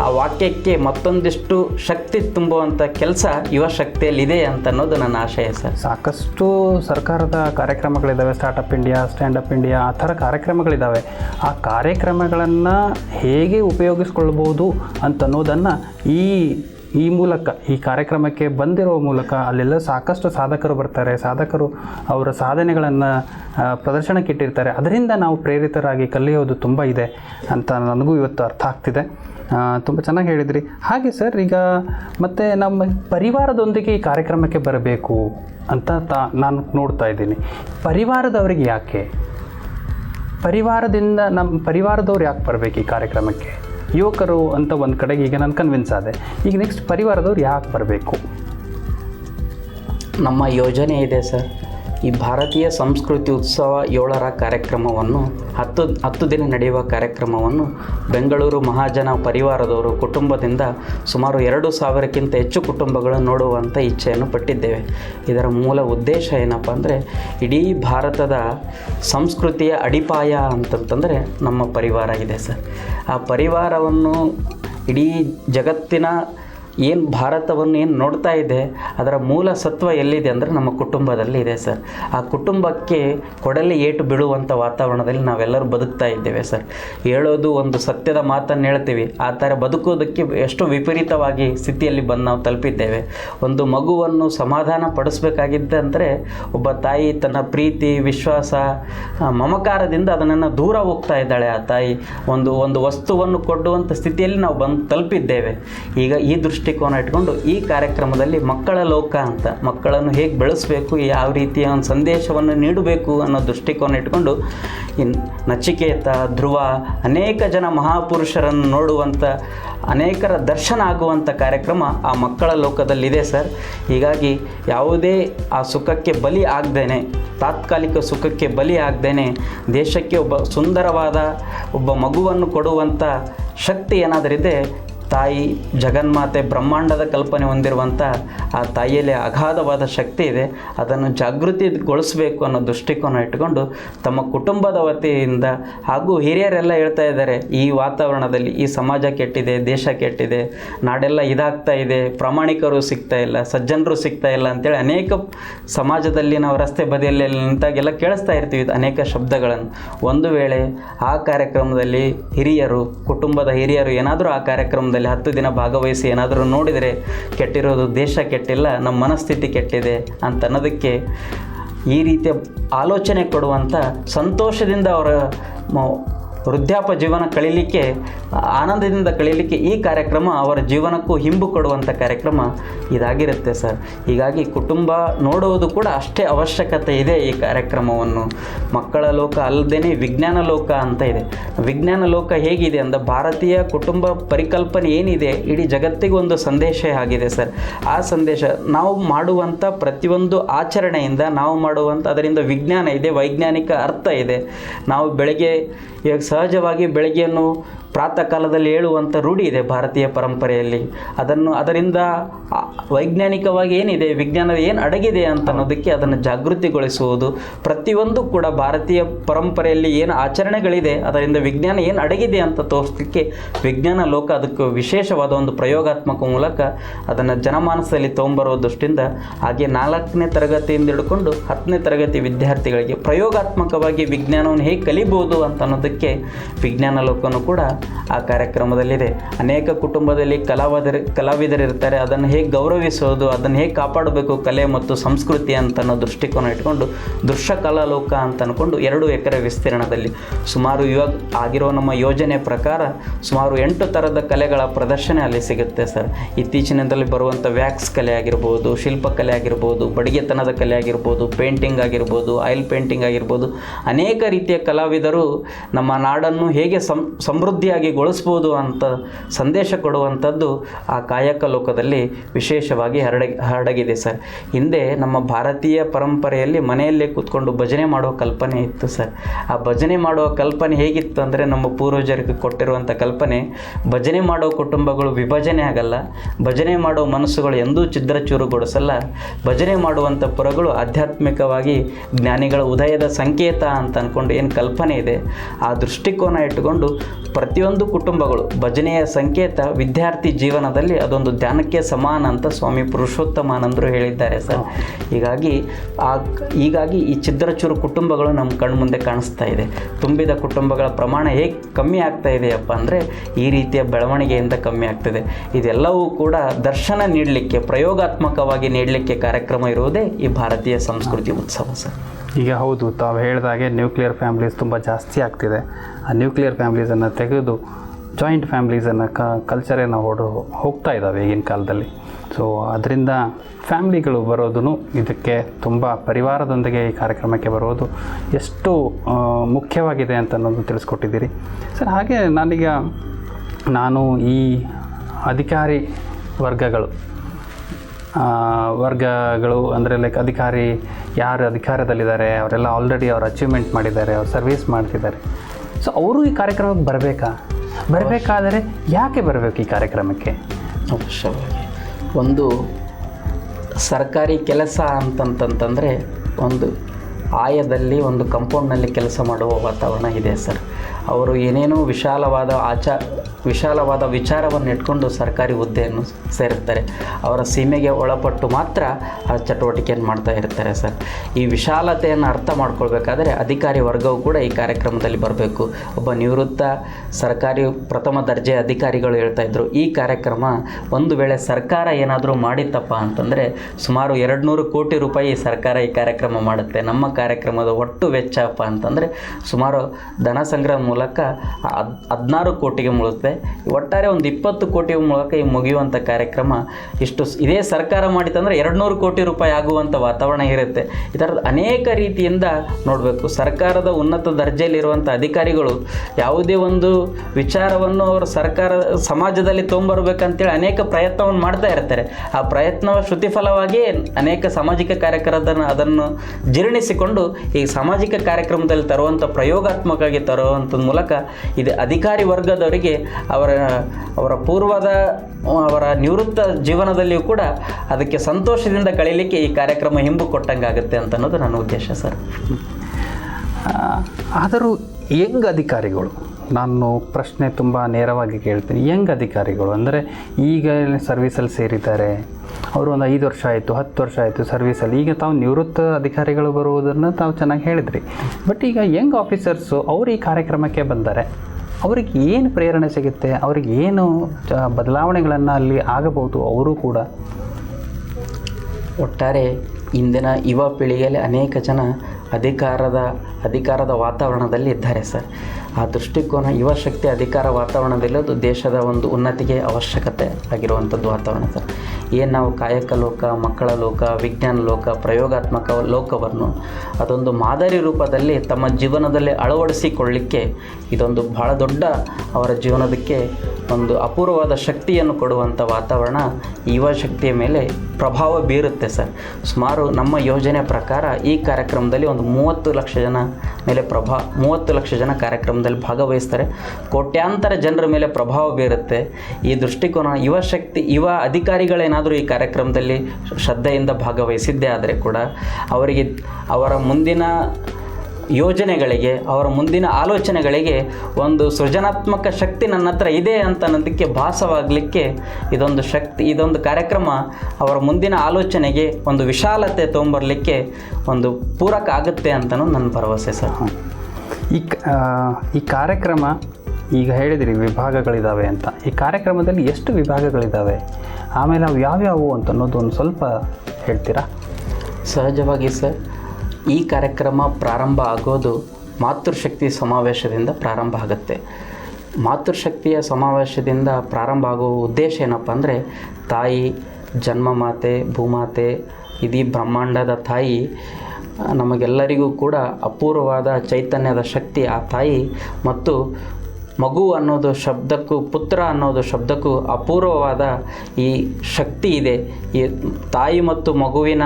ಆ ವಾಕ್ಯಕ್ಕೆ ಮತ್ತೊಂದಿಷ್ಟು ಶಕ್ತಿ ತುಂಬುವಂಥ ಕೆಲಸ ಯುವ ಶಕ್ತಿಯಲ್ಲಿದೆ ಅಂತ ಅನ್ನೋದು ನನ್ನ ಆಶಯ, ಸರ್. ಸಾಕಷ್ಟು ಸರ್ಕಾರದ ಕಾರ್ಯಕ್ರಮಗಳಿದ್ದಾವೆ ಸ್ಟಾರ್ಟಪ್ ಇಂಡಿಯಾ ಸ್ಟ್ಯಾಂಡಪ್ ಇಂಡಿಯಾ ಆ ಥರ ಕಾರ್ಯಕ್ರಮಗಳಿದ್ದಾವೆ ಆ ಕಾರ್ಯಕ್ರಮಗಳನ್ನು ಹೇಗೆ ಉಪಯೋಗಿಸ್ಕೊಳ್ಬೋದು ಅಂತನ್ನೋದನ್ನು ಈ ಈ ಮೂಲಕ, ಈ ಕಾರ್ಯಕ್ರಮಕ್ಕೆ ಬಂದಿರೋ ಮೂಲಕ ಅಲ್ಲೆಲ್ಲ ಸಾಕಷ್ಟು ಸಾಧಕರು ಬರ್ತಾರೆ. ಸಾಧಕರು ಅವರ ಸಾಧನೆಗಳನ್ನು ಪ್ರದರ್ಶನಕ್ಕೆ ಇಟ್ಟಿರ್ತಾರೆ. ಅದರಿಂದ ನಾವು ಪ್ರೇರಿತರಾಗಿ ಕಲಿಯೋದು ತುಂಬ ಇದೆ ಅಂತ ನನಗೂ ಇವತ್ತು ಅರ್ಥ ಆಗ್ತಿದೆ. ತುಂಬ ಚೆನ್ನಾಗಿ ಹೇಳಿದ್ರಿ. ಹಾಗೆ ಸರ್, ಈಗ ಮತ್ತೆ ನಮ್ಮ ಪರಿವಾರದೊಂದಿಗೆ ಈ ಕಾರ್ಯಕ್ರಮಕ್ಕೆ ಬರಬೇಕು ಅಂತ ತಾ ನಾನು ನೋಡ್ತಾ ಇದ್ದೀನಿ. ಪರಿವಾರದವರಿಗೆ ಯಾಕೆ? ಪರಿವಾರದಿಂದ ನಮ್ಮ ಪರಿವಾರದವ್ರು ಯಾಕೆ ಬರಬೇಕು ಈ ಕಾರ್ಯಕ್ರಮಕ್ಕೆ? ಯುವಕರು ಅಂತ ಒಂದು ಕಡೆಗೆ ಈಗ ನಾನು ಕನ್ವಿನ್ಸ್ ಆದೆ. ಈಗ ನೆಕ್ಸ್ಟ್ ಪರಿವಾರದವ್ರು ಯಾಕೆ ಬರಬೇಕು? ನಮ್ಮ ಯೋಜನೆ ಇದೆ ಸರ್. ಈ ಭಾರತೀಯ ಸಂಸ್ಕೃತಿ ಉತ್ಸವ ಏಳರ ಕಾರ್ಯಕ್ರಮವನ್ನು, ಹತ್ತು ಹತ್ತು ದಿನ ನಡೆಯುವ ಕಾರ್ಯಕ್ರಮವನ್ನು ಬೆಂಗಳೂರು ಮಹಾಜನ ಪರಿವಾರದವರು ಕುಟುಂಬದಿಂದ ಸುಮಾರು ಎರಡು ಸಾವಿರಕ್ಕಿಂತ ಹೆಚ್ಚು ಕುಟುಂಬಗಳು ನೋಡುವಂಥ ಇಚ್ಛೆಯನ್ನು ಪಟ್ಟಿದ್ದೇವೆ. ಇದರ ಮೂಲ ಉದ್ದೇಶ ಏನಪ್ಪ ಅಂದರೆ, ಇಡೀ ಭಾರತದ ಸಂಸ್ಕೃತಿಯ ಅಡಿಪಾಯ ಅಂತಂತಂದರೆ ನಮ್ಮ ಪರಿವಾರ ಇದೆ ಸರ್. ಆ ಪರಿವಾರವನ್ನು ಇಡೀ ಜಗತ್ತಿನ ಏನು ಭಾರತವನ್ನು ಏನು ನೋಡ್ತಾ ಇದೆ, ಅದರ ಮೂಲ ಸತ್ವ ಎಲ್ಲಿದೆ ಅಂದರೆ ನಮ್ಮ ಕುಟುಂಬದಲ್ಲಿ ಇದೆ ಸರ್. ಆ ಕುಟುಂಬಕ್ಕೆ ಕೊಡಲಿ ಏಟು ಬಿಡುವಂಥ ವಾತಾವರಣದಲ್ಲಿ ನಾವೆಲ್ಲರೂ ಬದುಕ್ತಾ ಇದ್ದೇವೆ ಸರ್. ಹೇಳೋದು ಒಂದು ಸತ್ಯದ ಮಾತನ್ನು ಹೇಳ್ತೀವಿ. ಆ ಥರ ಬದುಕೋದಕ್ಕೆ ಎಷ್ಟು ವಿಪರೀತವಾಗಿ ಸ್ಥಿತಿಯಲ್ಲಿ ಬಂದು ನಾವು ತಲುಪಿದ್ದೇವೆ. ಒಂದು ಮಗುವನ್ನು ಸಮಾಧಾನ ಪಡಿಸ್ಬೇಕಾಗಿದ್ದಂದರೆ ಒಬ್ಬ ತಾಯಿ ತನ್ನ ಪ್ರೀತಿ, ವಿಶ್ವಾಸ ಮಮಕಾರದಿಂದ ಅದನ್ನು ದೂರ ಹೋಗ್ತಾ ಇದ್ದಾಳೆ. ಆ ತಾಯಿ ಒಂದು ಒಂದು ವಸ್ತುವನ್ನು ಕೊಡುವಂಥ ಸ್ಥಿತಿಯಲ್ಲಿ ನಾವು ಬಂದು ತಲುಪಿದ್ದೇವೆ. ಈಗ ಈ ದೃಷ್ಟಿಕೋನ ಇಟ್ಕೊಂಡು ಈ ಕಾರ್ಯಕ್ರಮದಲ್ಲಿ ಮಕ್ಕಳ ಲೋಕ ಅಂತ, ಮಕ್ಕಳನ್ನು ಹೇಗೆ ಬೆಳೆಸಬೇಕು, ಯಾವ ರೀತಿಯ ಒಂದು ಸಂದೇಶವನ್ನು ನೀಡಬೇಕು ಅನ್ನೋ ದೃಷ್ಟಿಕೋನ ಇಟ್ಕೊಂಡು ನಚಿಕೇತ, ಧ್ರುವ, ಅನೇಕ ಜನ ಮಹಾಪುರುಷರನ್ನು ನೋಡುವಂಥ ಅನೇಕರ ದರ್ಶನ ಆಗುವಂಥ ಕಾರ್ಯಕ್ರಮ ಆ ಮಕ್ಕಳ ಲೋಕದಲ್ಲಿದೆ ಸರ್. ಹೀಗಾಗಿ ಯಾವುದೇ ಆ ಸುಖಕ್ಕೆ ಬಲಿ ಆಗದೇನೆ, ತಾತ್ಕಾಲಿಕ ಸುಖಕ್ಕೆ ಬಲಿ ಆಗದೇನೆ, ದೇಶಕ್ಕೆ ಒಬ್ಬ ಸುಂದರವಾದ, ಒಬ್ಬ ಮಗುವನ್ನು ಕೊಡುವಂಥ ಶಕ್ತಿ ಏನಾದರಿದೆ ತಾಯಿ ಜಗನ್ಮಾತೆ ಬ್ರಹ್ಮಾಂಡದ ಕಲ್ಪನೆ ಹೊಂದಿರುವಂಥ ಆ ತಾಯಿಯಲ್ಲಿ ಅಗಾಧವಾದ ಶಕ್ತಿ ಇದೆ. ಅದನ್ನು ಜಾಗೃತಿಗೊಳಿಸಬೇಕು ಅನ್ನೋ ದೃಷ್ಟಿಕೋನ ಇಟ್ಕೊಂಡು ತಮ್ಮ ಕುಟುಂಬದ ವತಿಯಿಂದ ಹಾಗೂ ಹಿರಿಯರೆಲ್ಲ ಹೇಳ್ತಾ ಇದ್ದಾರೆ, ಈ ವಾತಾವರಣದಲ್ಲಿ ಈ ಸಮಾಜ ಕೆಟ್ಟಿದೆ, ದೇಶ ಕೆಟ್ಟಿದೆ, ನಾಡೆಲ್ಲ ಇದಾಗ್ತಾ ಇದೆ, ಪ್ರಾಮಾಣಿಕರು ಸಿಗ್ತಾ ಇಲ್ಲ, ಸಜ್ಜನರು ಸಿಗ್ತಾ ಇಲ್ಲ ಅಂತೇಳಿ ಅನೇಕ ಸಮಾಜದಲ್ಲಿ ನಾವು ರಸ್ತೆ ಬದಿಯಲ್ಲಿ ನಿಂತಾಗೆಲ್ಲ ಕೇಳಿಸ್ತಾ ಇರ್ತೀವಿ ಅನೇಕ ಶಬ್ದಗಳನ್ನು. ಒಂದು ವೇಳೆ ಆ ಕಾರ್ಯಕ್ರಮದಲ್ಲಿ ಹಿರಿಯರು, ಕುಟುಂಬದ ಹಿರಿಯರು ಏನಾದರೂ ಆ ಕಾರ್ಯಕ್ರಮದಲ್ಲಿ ಹತ್ತು ದಿನ ಭಾಗವಹಿಸಿ ಏನಾದರೂ ನೋಡಿದರೆ ಕೆಟ್ಟಿರೋದು ದೇಶ ಕೆಟ್ಟಿಲ್ಲ, ನಮ್ಮ ಮನಸ್ಥಿತಿ ಕೆಟ್ಟಿದೆ ಅಂತ ಅನ್ನೋದಕ್ಕೆ ಈ ರೀತಿಯ ಆಲೋಚನೆ ಕೊಡುವಂಥ ಸಂತೋಷದಿಂದ ಅವರ ವೃದ್ಧಾಪ ಜೀವನ ಕಳೀಲಿಕ್ಕೆ, ಆನಂದದಿಂದ ಕಳೀಲಿಕ್ಕೆ ಈ ಕಾರ್ಯಕ್ರಮ ಅವರ ಜೀವನಕ್ಕೂ ಹಿಂಬು ಕೊಡುವಂಥ ಕಾರ್ಯಕ್ರಮ ಇದಾಗಿರುತ್ತೆ ಸರ್. ಹೀಗಾಗಿ ಕುಟುಂಬ ನೋಡುವುದು ಕೂಡ ಅಷ್ಟೇ ಅವಶ್ಯಕತೆ ಇದೆ ಈ ಕಾರ್ಯಕ್ರಮವನ್ನು. ಮಕ್ಕಳ ಲೋಕ ಅಲ್ಲದೇ ವಿಜ್ಞಾನ ಲೋಕ ಅಂತ ಇದೆ. ವಿಜ್ಞಾನ ಲೋಕ ಹೇಗಿದೆ ಅಂದ ಭಾರತೀಯ ಕುಟುಂಬ ಪರಿಕಲ್ಪನೆ ಏನಿದೆ? ಇಡೀ ಜಗತ್ತಿಗೆ ಒಂದು ಸಂದೇಶ ಆಗಿದೆ ಸರ್. ಆ ಸಂದೇಶ ನಾವು ಮಾಡುವಂಥ ಪ್ರತಿಯೊಂದು ಆಚರಣೆಯಿಂದ ನಾವು ಮಾಡುವಂಥ ಅದರಿಂದ ವಿಜ್ಞಾನ ಇದೆ, ವೈಜ್ಞಾನಿಕ ಅರ್ಥ ಇದೆ. ನಾವು ಬೆಳಗ್ಗೆ ಇವಾಗ ಸಹಜವಾಗಿ ಬೆಳಗ್ಗೆಯನ್ನು ಪ್ರಾತಃ ಕಾಲದಲ್ಲಿ ಹೇಳುವಂಥ ರೂಢಿ ಇದೆ ಭಾರತೀಯ ಪರಂಪರೆಯಲ್ಲಿ. ಅದನ್ನು ಅದರಿಂದ ವೈಜ್ಞಾನಿಕವಾಗಿ ಏನಿದೆ, ವಿಜ್ಞಾನದ ಏನು ಅಡಗಿದೆ ಅಂತ ಅನ್ನೋದಕ್ಕೆ ಅದನ್ನು ಜಾಗೃತಿಗೊಳಿಸುವುದು. ಪ್ರತಿಯೊಂದು ಕೂಡ ಭಾರತೀಯ ಪರಂಪರೆಯಲ್ಲಿ ಏನು ಆಚರಣೆಗಳಿದೆ, ಅದರಿಂದ ವಿಜ್ಞಾನ ಏನು ಅಡಗಿದೆ ಅಂತ ತೋರಿಸಲಿಕ್ಕೆ ವಿಜ್ಞಾನ ಲೋಕ ಅದಕ್ಕೆ ವಿಶೇಷವಾದ ಒಂದು ಪ್ರಯೋಗಾತ್ಮಕ ಮೂಲಕ ಅದನ್ನು ಜನಮಾನಸದಲ್ಲಿ ತೊಗೊಂಬರುವ ದೃಷ್ಟಿಯಿಂದ ಹಾಗೆ ನಾಲ್ಕನೇ ತರಗತಿಯಿಂದ ಹಿಡ್ಕೊಂಡು ಹತ್ತನೇ ತರಗತಿ ವಿದ್ಯಾರ್ಥಿಗಳಿಗೆ ಪ್ರಯೋಗಾತ್ಮಕವಾಗಿ ವಿಜ್ಞಾನವನ್ನು ಹೇಗೆ ಕಲಿಬೋದು ಅಂತ ಅನ್ನೋದಕ್ಕೆ ವಿಜ್ಞಾನ ಲೋಕನೂ ಕೂಡ ಆ ಕಾರ್ಯಕ್ರಮದಲ್ಲಿದೆ. ಅನೇಕ ಕುಟುಂಬದಲ್ಲಿ ಕಲಾವಿದರು, ಕಲಾವಿದರಿರ್ತಾರೆ. ಅದನ್ನು ಹೇಗೆ ಗೌರವಿಸೋದು, ಅದನ್ನು ಹೇಗೆ ಕಾಪಾಡಬೇಕು ಕಲೆ ಮತ್ತು ಸಂಸ್ಕೃತಿ ಅಂತ ಅನ್ನೋ ದೃಷ್ಟಿಕೋನ ಇಟ್ಕೊಂಡು ದೃಶ್ಯ ಕಲಾಲೋಕ ಅಂತ ಅಂದ್ಕೊಂಡು ಎರಡು ಎಕರೆ ವಿಸ್ತೀರ್ಣದಲ್ಲಿ ಸುಮಾರು ಇವಾಗ ಆಗಿರೋ ನಮ್ಮ ಯೋಜನೆ ಪ್ರಕಾರ ಸುಮಾರು ಎಂಟು ಥರದ ಕಲೆಗಳ ಪ್ರದರ್ಶನ ಅಲ್ಲಿ ಸಿಗುತ್ತೆ ಸರ್. ಇತ್ತೀಚಿನದಲ್ಲಿ ಬರುವಂಥ ವ್ಯಾಕ್ಸ್ ಕಲೆ ಆಗಿರ್ಬೋದು, ಶಿಲ್ಪಕಲೆ ಆಗಿರ್ಬೋದು, ಬಡಿಗೆತನದ ಕಲೆ ಆಗಿರ್ಬೋದು, ಪೇಂಟಿಂಗ್ ಆಗಿರ್ಬೋದು, ಆಯಿಲ್ ಪೇಂಟಿಂಗ್ ಆಗಿರ್ಬೋದು. ಅನೇಕ ರೀತಿಯ ಕಲಾವಿದರು ನಮ್ಮ ನಾಡನ್ನು ಹೇಗೆ ಸಮೃದ್ಧಿ ಖುಷಿಯಾಗಿ ಗೊಳಿಸ್ಬೋದು ಅಂತ ಸಂದೇಶ ಕೊಡುವಂಥದ್ದು ಆ ಕಾಯಕ ಲೋಕದಲ್ಲಿ ವಿಶೇಷವಾಗಿ ಹರಡ, ಹರಡಗಿದೆ ಸರ್. ಹಿಂದೆ ನಮ್ಮ ಭಾರತೀಯ ಪರಂಪರೆಯಲ್ಲಿ ಮನೆಯಲ್ಲೇ ಕೂತ್ಕೊಂಡು ಭಜನೆ ಮಾಡೋ ಕಲ್ಪನೆ ಇತ್ತು ಸರ್. ಆ ಭಜನೆ ಮಾಡುವ ಕಲ್ಪನೆ ಹೇಗಿತ್ತು ಅಂದರೆ ನಮ್ಮ ಪೂರ್ವಜರಿಗೆ ಕೊಟ್ಟಿರುವಂಥ ಕಲ್ಪನೆ, ಭಜನೆ ಮಾಡೋ ಕುಟುಂಬಗಳು ವಿಭಜನೆ ಆಗಲ್ಲ, ಭಜನೆ ಮಾಡೋ ಮನಸ್ಸುಗಳು ಎಂದೂ ಚಿದ್ರಚೂರುಗೊಳಿಸಲ್ಲ ಭಜನೆ ಮಾಡುವಂಥ ಪುರಗಳು ಆಧ್ಯಾತ್ಮಿಕವಾಗಿ ಜ್ಞಾನಿಗಳ ಉದಯದ ಸಂಕೇತ ಅಂತ ಅಂದ್ಕೊಂಡು ಏನು ಕಲ್ಪನೆ ಇದೆ, ಆ ದೃಷ್ಟಿಕೋನ ಇಟ್ಟುಕೊಂಡು ಪ್ರತಿಯೊಂದು ಕುಟುಂಬಗಳು ಭಜನೆಯ ಸಂಕೇತ ವಿದ್ಯಾರ್ಥಿ ಜೀವನದಲ್ಲಿ ಅದೊಂದು ಧ್ಯಾನಕ್ಕೆ ಸಮಾನ ಅಂತ ಸ್ವಾಮಿ ಪುರುಷೋತ್ತಮಾನಂದರು ಹೇಳಿದ್ದಾರೆ ಸರ್. ಹೀಗಾಗಿ ಆ ಹೀಗಾಗಿ ಈ ಚಿದ್ರಚೂರು ಕುಟುಂಬಗಳು ನಮ್ಮ ಕಣ್ಮುಂದೆ ಕಾಣಿಸ್ತಾ ಇದೆ. ತುಂಬಿದ ಕುಟುಂಬಗಳ ಪ್ರಮಾಣ ಹೇಗೆ ಕಮ್ಮಿ ಆಗ್ತಾ ಇದೆಯಪ್ಪ ಅಂದರೆ ಈ ರೀತಿಯ ಬೆಳವಣಿಗೆಯಿಂದ ಕಮ್ಮಿ ಆಗ್ತಿದೆ. ಇದೆಲ್ಲವೂ ಕೂಡ ದರ್ಶನ ನೀಡಲಿಕ್ಕೆ ಪ್ರಯೋಗಾತ್ಮಕವಾಗಿ ನೀಡಲಿಕ್ಕೆ ಕಾರ್ಯಕ್ರಮ ಇರುವುದೇ ಈ ಭಾರತೀಯ ಸಂಸ್ಕೃತಿ ಉತ್ಸವ ಸರ್. ಈಗ ಹೌದು ತಾವು ಹೇಳಿದಾಗೆ ನ್ಯೂಕ್ಲಿಯರ್ ಫ್ಯಾಮಿಲೀಸ್ ತುಂಬ ಜಾಸ್ತಿ ಆಗ್ತಿದೆ. ಆ ನ್ಯೂಕ್ಲಿಯರ್ ಫ್ಯಾಮಿಲೀಸನ್ನು ತೆಗೆದು ಜಾಯಿಂಟ್ ಫ್ಯಾಮಿಲೀಸನ್ನು ಕ ಕಲ್ಚರೇನ ಹೊಡೆ, ಹೋಗ್ತಾ ಇದ್ದಾವೆ ಈಗಿನ ಕಾಲದಲ್ಲಿ. ಸೊ ಅದರಿಂದ ಫ್ಯಾಮ್ಲಿಗಳು ಬರೋದು ಇದಕ್ಕೆ ತುಂಬ ಪರಿವಾರದೊಂದಿಗೆ ಈ ಕಾರ್ಯಕ್ರಮಕ್ಕೆ ಬರೋದು ಎಷ್ಟು ಮುಖ್ಯವಾಗಿದೆ ಅಂತ ಅನ್ನೋದು ತಿಳಿಸ್ಕೊಟ್ಟಿದ್ದೀರಿ. ಸರ್, ಹಾಗೆ ನಾನೀಗ ನಾನು ಈ ಅಧಿಕಾರಿ ವರ್ಗಗಳು ವರ್ಗಗಳು ಅಂದರೆ ಲೈಕ್ ಅಧಿಕಾರಿ ಯಾರು ಅಧಿಕಾರದಲ್ಲಿದ್ದಾರೆ, ಅವರೆಲ್ಲ ಆಲ್ರೆಡಿ ಅವ್ರು ಅಚೀವ್ಮೆಂಟ್ ಮಾಡಿದ್ದಾರೆ, ಅವ್ರು ಸರ್ವಿಸ್ ಮಾಡ್ತಿದ್ದಾರೆ. ಸೊ ಅವರು ಈ ಕಾರ್ಯಕ್ರಮಕ್ಕೆ ಬರಬೇಕಾ? ಬರಬೇಕಾದರೆ ಯಾಕೆ ಬರಬೇಕು ಈ ಕಾರ್ಯಕ್ರಮಕ್ಕೆ? ಅವಶ್ಯವಾಗಿ. ಒಂದು ಸರ್ಕಾರಿ ಕೆಲಸ ಅಂತಂತಂತಂದರೆ ಒಂದು ಆಯದಲ್ಲಿ, ಒಂದು ಕಂಪೌಂಡ್ನಲ್ಲಿ ಕೆಲಸ ಮಾಡುವ ವಾತಾವರಣ ಇದೆ ಸರ್. ಅವರು ಏನೇನೋ ವಿಶಾಲವಾದ ಆಚ ವಿಶಾಲವಾದ ವಿಚಾರವನ್ನು ಇಟ್ಕೊಂಡು ಸರ್ಕಾರಿ ಹುದ್ದೆಯನ್ನು ಸೇರುತ್ತಾರೆ ಅವರ ಸೀಮೆಗೆ ಒಳಪಟ್ಟು ಮಾತ್ರ ಆ ಚಟುವಟಿಕೆಯನ್ನು ಮಾಡ್ತಾ ಇರ್ತಾರೆ ಸರ್. ಈ ವಿಶಾಲತೆಯನ್ನು ಅರ್ಥ ಮಾಡ್ಕೊಳ್ಬೇಕಾದರೆ ಅಧಿಕಾರಿ ವರ್ಗವು ಕೂಡ ಈ ಕಾರ್ಯಕ್ರಮದಲ್ಲಿ ಬರಬೇಕು. ಒಬ್ಬ ನಿವೃತ್ತ ಸರ್ಕಾರಿ ಪ್ರಥಮ ದರ್ಜೆ ಅಧಿಕಾರಿಗಳು ಹೇಳ್ತಾ ಇದ್ದರು ಈ ಕಾರ್ಯಕ್ರಮ ಒಂದು ವೇಳೆ ಸರ್ಕಾರ ಏನಾದರೂ ಮಾಡಿತ್ತಪ್ಪ ಅಂತಂದರೆ ಸುಮಾರು ಎರಡು ನೂರು ಕೋಟಿ ರೂಪಾಯಿ ಸರ್ಕಾರ ಈ ಕಾರ್ಯಕ್ರಮ ಮಾಡುತ್ತೆ. ನಮ್ಮ ಕಾರ್ಯಕ್ರಮದ ಒಟ್ಟು ವೆಚ್ಚಪ್ಪ ಅಂತಂದರೆ ಸುಮಾರು ಧನ ಸಂಗ್ರಹ ಮೂಲಕ ಹದ್, ಹದಿನಾರು ಕೋಟಿಗೆ ಮುಳುಗುತ್ತೆ. ಒಟ್ಟಾರೆ ಒಂದು ಇಪ್ಪತ್ತು ಕೋಟಿ ಮೂಲಕ ಈ ಮುಗಿಯುವಂಥ ಕಾರ್ಯಕ್ರಮ ಇಷ್ಟು ಇದೇ ಸರ್ಕಾರ ಮಾಡಿತಂದರೆ ಎರಡು ನೂರು ಕೋಟಿ ರೂಪಾಯಿ ಆಗುವಂಥ ವಾತಾವರಣ ಇರುತ್ತೆ. ಥರದ ಅನೇಕ ರೀತಿಯಿಂದ ನೋಡಬೇಕು. ಸರ್ಕಾರದ ಉನ್ನತ ದರ್ಜೆಯಲ್ಲಿರುವಂಥ ಅಧಿಕಾರಿಗಳು ಯಾವುದೇ ಒಂದು ವಿಚಾರವನ್ನು ಅವರು ಸರ್ಕಾರ, ಸಮಾಜದಲ್ಲಿ ತೊಗೊಂಬರ್ಬೇಕಂತೇಳಿ ಅನೇಕ ಪ್ರಯತ್ನವನ್ನು ಮಾಡ್ತಾ ಇರ್ತಾರೆ. ಆ ಪ್ರಯತ್ನ ಶ್ರುತಿಫಲವಾಗಿ ಅನೇಕ ಸಾಮಾಜಿಕ ಕಾರ್ಯಕರ್ತನ ಅದನ್ನು ಜೀರ್ಣಿಸಿಕೊಂಡು ಈ ಸಾಮಾಜಿಕ ಕಾರ್ಯಕ್ರಮದಲ್ಲಿ ತರುವಂಥ ಪ್ರಯೋಗಾತ್ಮಕವಾಗಿ ತರುವಂಥ ಮೂಲಕ ಇದು ಅಧಿಕಾರಿ ವರ್ಗದವರಿಗೆ ಅವರ ಅವರ ಪೂರ್ವದ, ಅವರ ನಿವೃತ್ತ ಜೀವನದಲ್ಲಿಯೂ ಕೂಡ ಅದಕ್ಕೆ ಸಂತೋಷದಿಂದ ಕಳೀಲಿಕ್ಕೆ ಈ ಕಾರ್ಯಕ್ರಮ ಹಿಂಬು ಕೊಟ್ಟಂಗಾಗುತ್ತೆ ಅಂತ ಅನ್ನೋದು ನನ್ನ ಉದ್ದೇಶ, ಸರ್. ಆದರೂ ಹೆಂಗ್ ಅಧಿಕಾರಿಗಳು, ನಾನು ಪ್ರಶ್ನೆ ತುಂಬ ನೇರವಾಗಿ ಕೇಳ್ತೀನಿ, ಹೆಂಗ್ ಅಧಿಕಾರಿಗಳು? ಅಂದರೆ ಈಗ ಸರ್ವೀಸಲ್ಲಿ ಸೇರಿದ್ದಾರೆ ಅವರು ಒಂದು ಐದು ವರ್ಷ ಆಯಿತು, ಹತ್ತು ವರ್ಷ ಆಯಿತು ಸರ್ವೀಸಲ್ಲಿ ಈಗ ತಾವು ನಿವೃತ್ತ ಅಧಿಕಾರಿಗಳು ಬರುವುದನ್ನು ತಾವು ಚೆನ್ನಾಗಿ ಹೇಳಿದ್ರಿ. ಬಟ್ ಈಗ ಯಂಗ್ ಆಫೀಸರ್ಸು ಅವರು ಈ ಕಾರ್ಯಕ್ರಮಕ್ಕೆ ಬಂದರೆ, ಅವ್ರಿಗೆ ಏನು ಪ್ರೇರಣೆ ಸಿಗುತ್ತೆ? ಅವ್ರಿಗೆ ಏನು ಬದಲಾವಣೆಗಳನ್ನು ಅಲ್ಲಿ ಆಗಬಹುದು ಅವರು ಕೂಡ? ಒಟ್ಟಾರೆ ಇಂದಿನ ಯುವ ಪೀಳಿಗೆಯಲ್ಲಿ ಅನೇಕ ಜನ ಅಧಿಕಾರದ ಅಧಿಕಾರದ ವಾತಾವರಣದಲ್ಲಿ ಇದ್ದಾರೆ ಸರ್. ಆ ದೃಷ್ಟಿಕೋನ ಯುವ ಶಕ್ತಿ ಅಧಿಕಾರ ವಾತಾವರಣದಲ್ಲಿರೋದು ದೇಶದ ಒಂದು ಉನ್ನತಿಗೆ ಅವಶ್ಯಕತೆ ಆಗಿರುವಂಥದ್ದು ವಾತಾವರಣ ಸರ್. ಏನು ನಾವು ಕಾಯಕ ಲೋಕ, ಮಕ್ಕಳ ಲೋಕ, ವಿಜ್ಞಾನ ಲೋಕ, ಪ್ರಯೋಗಾತ್ಮಕ ಲೋಕವನ್ನು ಅದೊಂದು ಮಾದರಿ ರೂಪದಲ್ಲಿ ತಮ್ಮ ಜೀವನದಲ್ಲಿ ಅಳವಡಿಸಿಕೊಳ್ಳಿಕ್ಕೆ ಇದೊಂದು ಬಹಳ ದೊಡ್ಡ ಅವರ ಜೀವನದಕ್ಕೆ ಒಂದು ಅಪೂರ್ವವಾದ ಶಕ್ತಿಯನ್ನು ಕೊಡುವಂಥ ವಾತಾವರಣ ಯುವ ಶಕ್ತಿಯ ಮೇಲೆ ಪ್ರಭಾವ ಬೀರುತ್ತೆ ಸರ್. ಸುಮಾರು ನಮ್ಮ ಯೋಜನೆ ಪ್ರಕಾರ ಈ ಕಾರ್ಯಕ್ರಮದಲ್ಲಿ ಒಂದು ಮೂವತ್ತು ಲಕ್ಷ ಜನ ಮೇಲೆ ಪ್ರಭಾವ ಮೂವತ್ತು ಲಕ್ಷ ಜನ ಕಾರ್ಯಕ್ರಮದಲ್ಲಿ ಭಾಗವಹಿಸ್ತಾರೆ. ಕೋಟ್ಯಾಂತರ ಜನರ ಮೇಲೆ ಪ್ರಭಾವ ಬೀರುತ್ತೆ. ಈ ದೃಷ್ಟಿಕೋನ, ಯುವ ಶಕ್ತಿ, ಯುವ ಅಧಿಕಾರಿಗಳೇನಾದರೂ ಈ ಕಾರ್ಯಕ್ರಮದಲ್ಲಿ ಶ್ರದ್ಧೆಯಿಂದ ಭಾಗವಹಿಸಿದ್ದೇ ಆದರೆ ಕೂಡ ಅವರಿಗೆ, ಅವರ ಮುಂದಿನ ಯೋಜನೆಗಳಿಗೆ, ಅವರ ಮುಂದಿನ ಆಲೋಚನೆಗಳಿಗೆ ಒಂದು ಸೃಜನಾತ್ಮಕ ಶಕ್ತಿ ನನ್ನ ಹತ್ರ ಇದೆ ಅಂತ ಅನ್ನೋದಕ್ಕೆ ಭಾಸವಾಗಲಿಕ್ಕೆ ಇದೊಂದು ಶಕ್ತಿ, ಇದೊಂದು ಕಾರ್ಯಕ್ರಮ ಅವರ ಮುಂದಿನ ಆಲೋಚನೆಗೆ ಒಂದು ವಿಶಾಲತೆ ತೊಗೊಂಬರಲಿಕ್ಕೆ ಒಂದು ಪೂರಕ ಆಗುತ್ತೆ ಅಂತಲೂ ನನ್ನ ಭರವಸೆ ಸರ್. ಈ ಈ ಕಾರ್ಯಕ್ರಮ ಈಗ ಹೇಳಿದಿರಿ ವಿಭಾಗಗಳಿದ್ದಾವೆ ಅಂತ. ಈ ಕಾರ್ಯಕ್ರಮದಲ್ಲಿ ಎಷ್ಟು ವಿಭಾಗಗಳಿದ್ದಾವೆ ಆಮೇಲೆ ಅವು ಯಾವ್ಯಾವು ಅಂತ ಅನ್ನೋದು ಒಂದು ಸ್ವಲ್ಪ ಹೇಳ್ತೀರಾ? ಸಹಜವಾಗಿ ಸರ್, ಈ ಕಾರ್ಯಕ್ರಮ ಪ್ರಾರಂಭ ಆಗೋದು ಮಾತೃಶಕ್ತಿ ಸಮಾವೇಶದಿಂದ ಪ್ರಾರಂಭ ಆಗುತ್ತೆ. ಮಾತೃಶಕ್ತಿಯ ಸಮಾವೇಶದಿಂದ ಪ್ರಾರಂಭ ಆಗೋ ಉದ್ದೇಶ ಏನಪ್ಪ ಅಂದರೆ, ತಾಯಿ ಜನ್ಮ ಮಾತೆ ಭೂಮಾತೆ, ಇಡೀ ಬ್ರಹ್ಮಾಂಡದ ತಾಯಿ ನಮಗೆಲ್ಲರಿಗೂ ಕೂಡ ಅಪೂರ್ವವಾದ ಚೈತನ್ಯದ ಶಕ್ತಿ ಆ ತಾಯಿ ಮತ್ತು ಮಗು ಅನ್ನೋದು ಶಬ್ದಕ್ಕೂ ಪುತ್ರ ಅನ್ನೋದು ಶಬ್ದಕ್ಕೂ ಅಪೂರ್ವವಾದ ಈ ಶಕ್ತಿ ಇದೆ. ಈ ತಾಯಿ ಮತ್ತು ಮಗುವಿನ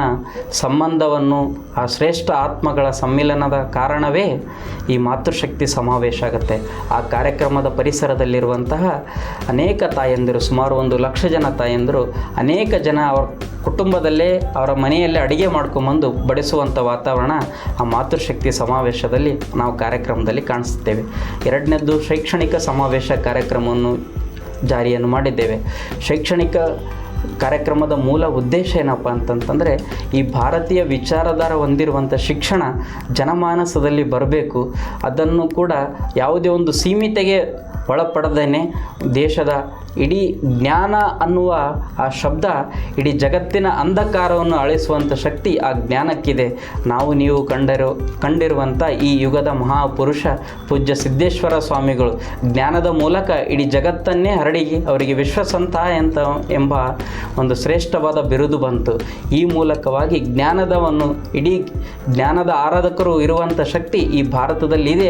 ಸಂಬಂಧವನ್ನು ಆ ಶ್ರೇಷ್ಠ ಆತ್ಮಗಳ ಸಮ್ಮಿಲನದ ಕಾರಣವೇ ಈ ಮಾತೃಶಕ್ತಿ ಸಮಾವೇಶ ಆಗುತ್ತೆ. ಆ ಕಾರ್ಯಕ್ರಮದ ಪರಿಸರದಲ್ಲಿರುವಂತಹ ಅನೇಕ ತಾಯಂದಿರು, ಸುಮಾರು ಒಂದು ಲಕ್ಷ ಜನ ತಾಯಂದಿರು, ಅನೇಕ ಜನ ಅವ್ರ ಕುಟುಂಬದಲ್ಲೇ ಅವರ ಮನೆಯಲ್ಲೇ ಅಡುಗೆ ಮಾಡ್ಕೊಂಬಂದು ಬಡಿಸುವಂಥ ವಾತಾವರಣ ಆ ಮಾತೃಶಕ್ತಿ ಸಮಾವೇಶದಲ್ಲಿ ನಾವು ಕಾರ್ಯಕ್ರಮದಲ್ಲಿ ಕಾಣಿಸ್ತೇವೆ ಎರಡನೇದ್ದು ಶೈಕ್ಷಣಿಕ ಸಮಾವೇಶ ಕಾರ್ಯಕ್ರಮವನ್ನು ಜಾರಿಯನ್ನು ಮಾಡಿದ್ದೇವೆ. ಶೈಕ್ಷಣಿಕ ಕಾರ್ಯಕ್ರಮದ ಮೂಲ ಉದ್ದೇಶ ಏನಪ್ಪ ಅಂತಂತಂದರೆ, ಈ ಭಾರತೀಯ ವಿಚಾರಧಾರ ಹೊಂದಿರುವಂಥ ಶಿಕ್ಷಣ ಜನಮಾನಸದಲ್ಲಿ ಬರಬೇಕು. ಅದನ್ನು ಕೂಡ ಯಾವುದೇ ಒಂದು ಸೀಮಿತೆಗೆ ಒಳಪಡದೇನೆ ದೇಶದ ಇಡೀ ಜ್ಞಾನ ಅನ್ನುವ ಆ ಶಬ್ದ, ಇಡೀ ಜಗತ್ತಿನ ಅಂಧಕಾರವನ್ನು ಅಳಿಸುವಂಥ ಶಕ್ತಿ ಆ ಜ್ಞಾನಕ್ಕಿದೆ. ನಾವು ನೀವು ಕಂಡಿರೋ, ಕಂಡಿರುವಂಥ ಈ ಯುಗದ ಮಹಾಪುರುಷ ಪೂಜ್ಯ ಸಿದ್ದೇಶ್ವರ ಸ್ವಾಮಿಗಳು ಜ್ಞಾನದ ಮೂಲಕ ಇಡೀ ಜಗತ್ತನ್ನೇ ಹರಡಿ ಅವರಿಗೆ ವಿಶ್ವಸಂತ ಅಂತ ಎಂಬ ಒಂದು ಶ್ರೇಷ್ಠವಾದ ಬಿರುದು ಬಂತು. ಈ ಮೂಲಕವಾಗಿ ಜ್ಞಾನದವನ್ನು, ಇಡೀ ಜ್ಞಾನದ ಆರಾಧಕರು ಇರುವಂಥ ಶಕ್ತಿ ಈ ಭಾರತದಲ್ಲಿ ಇದೆ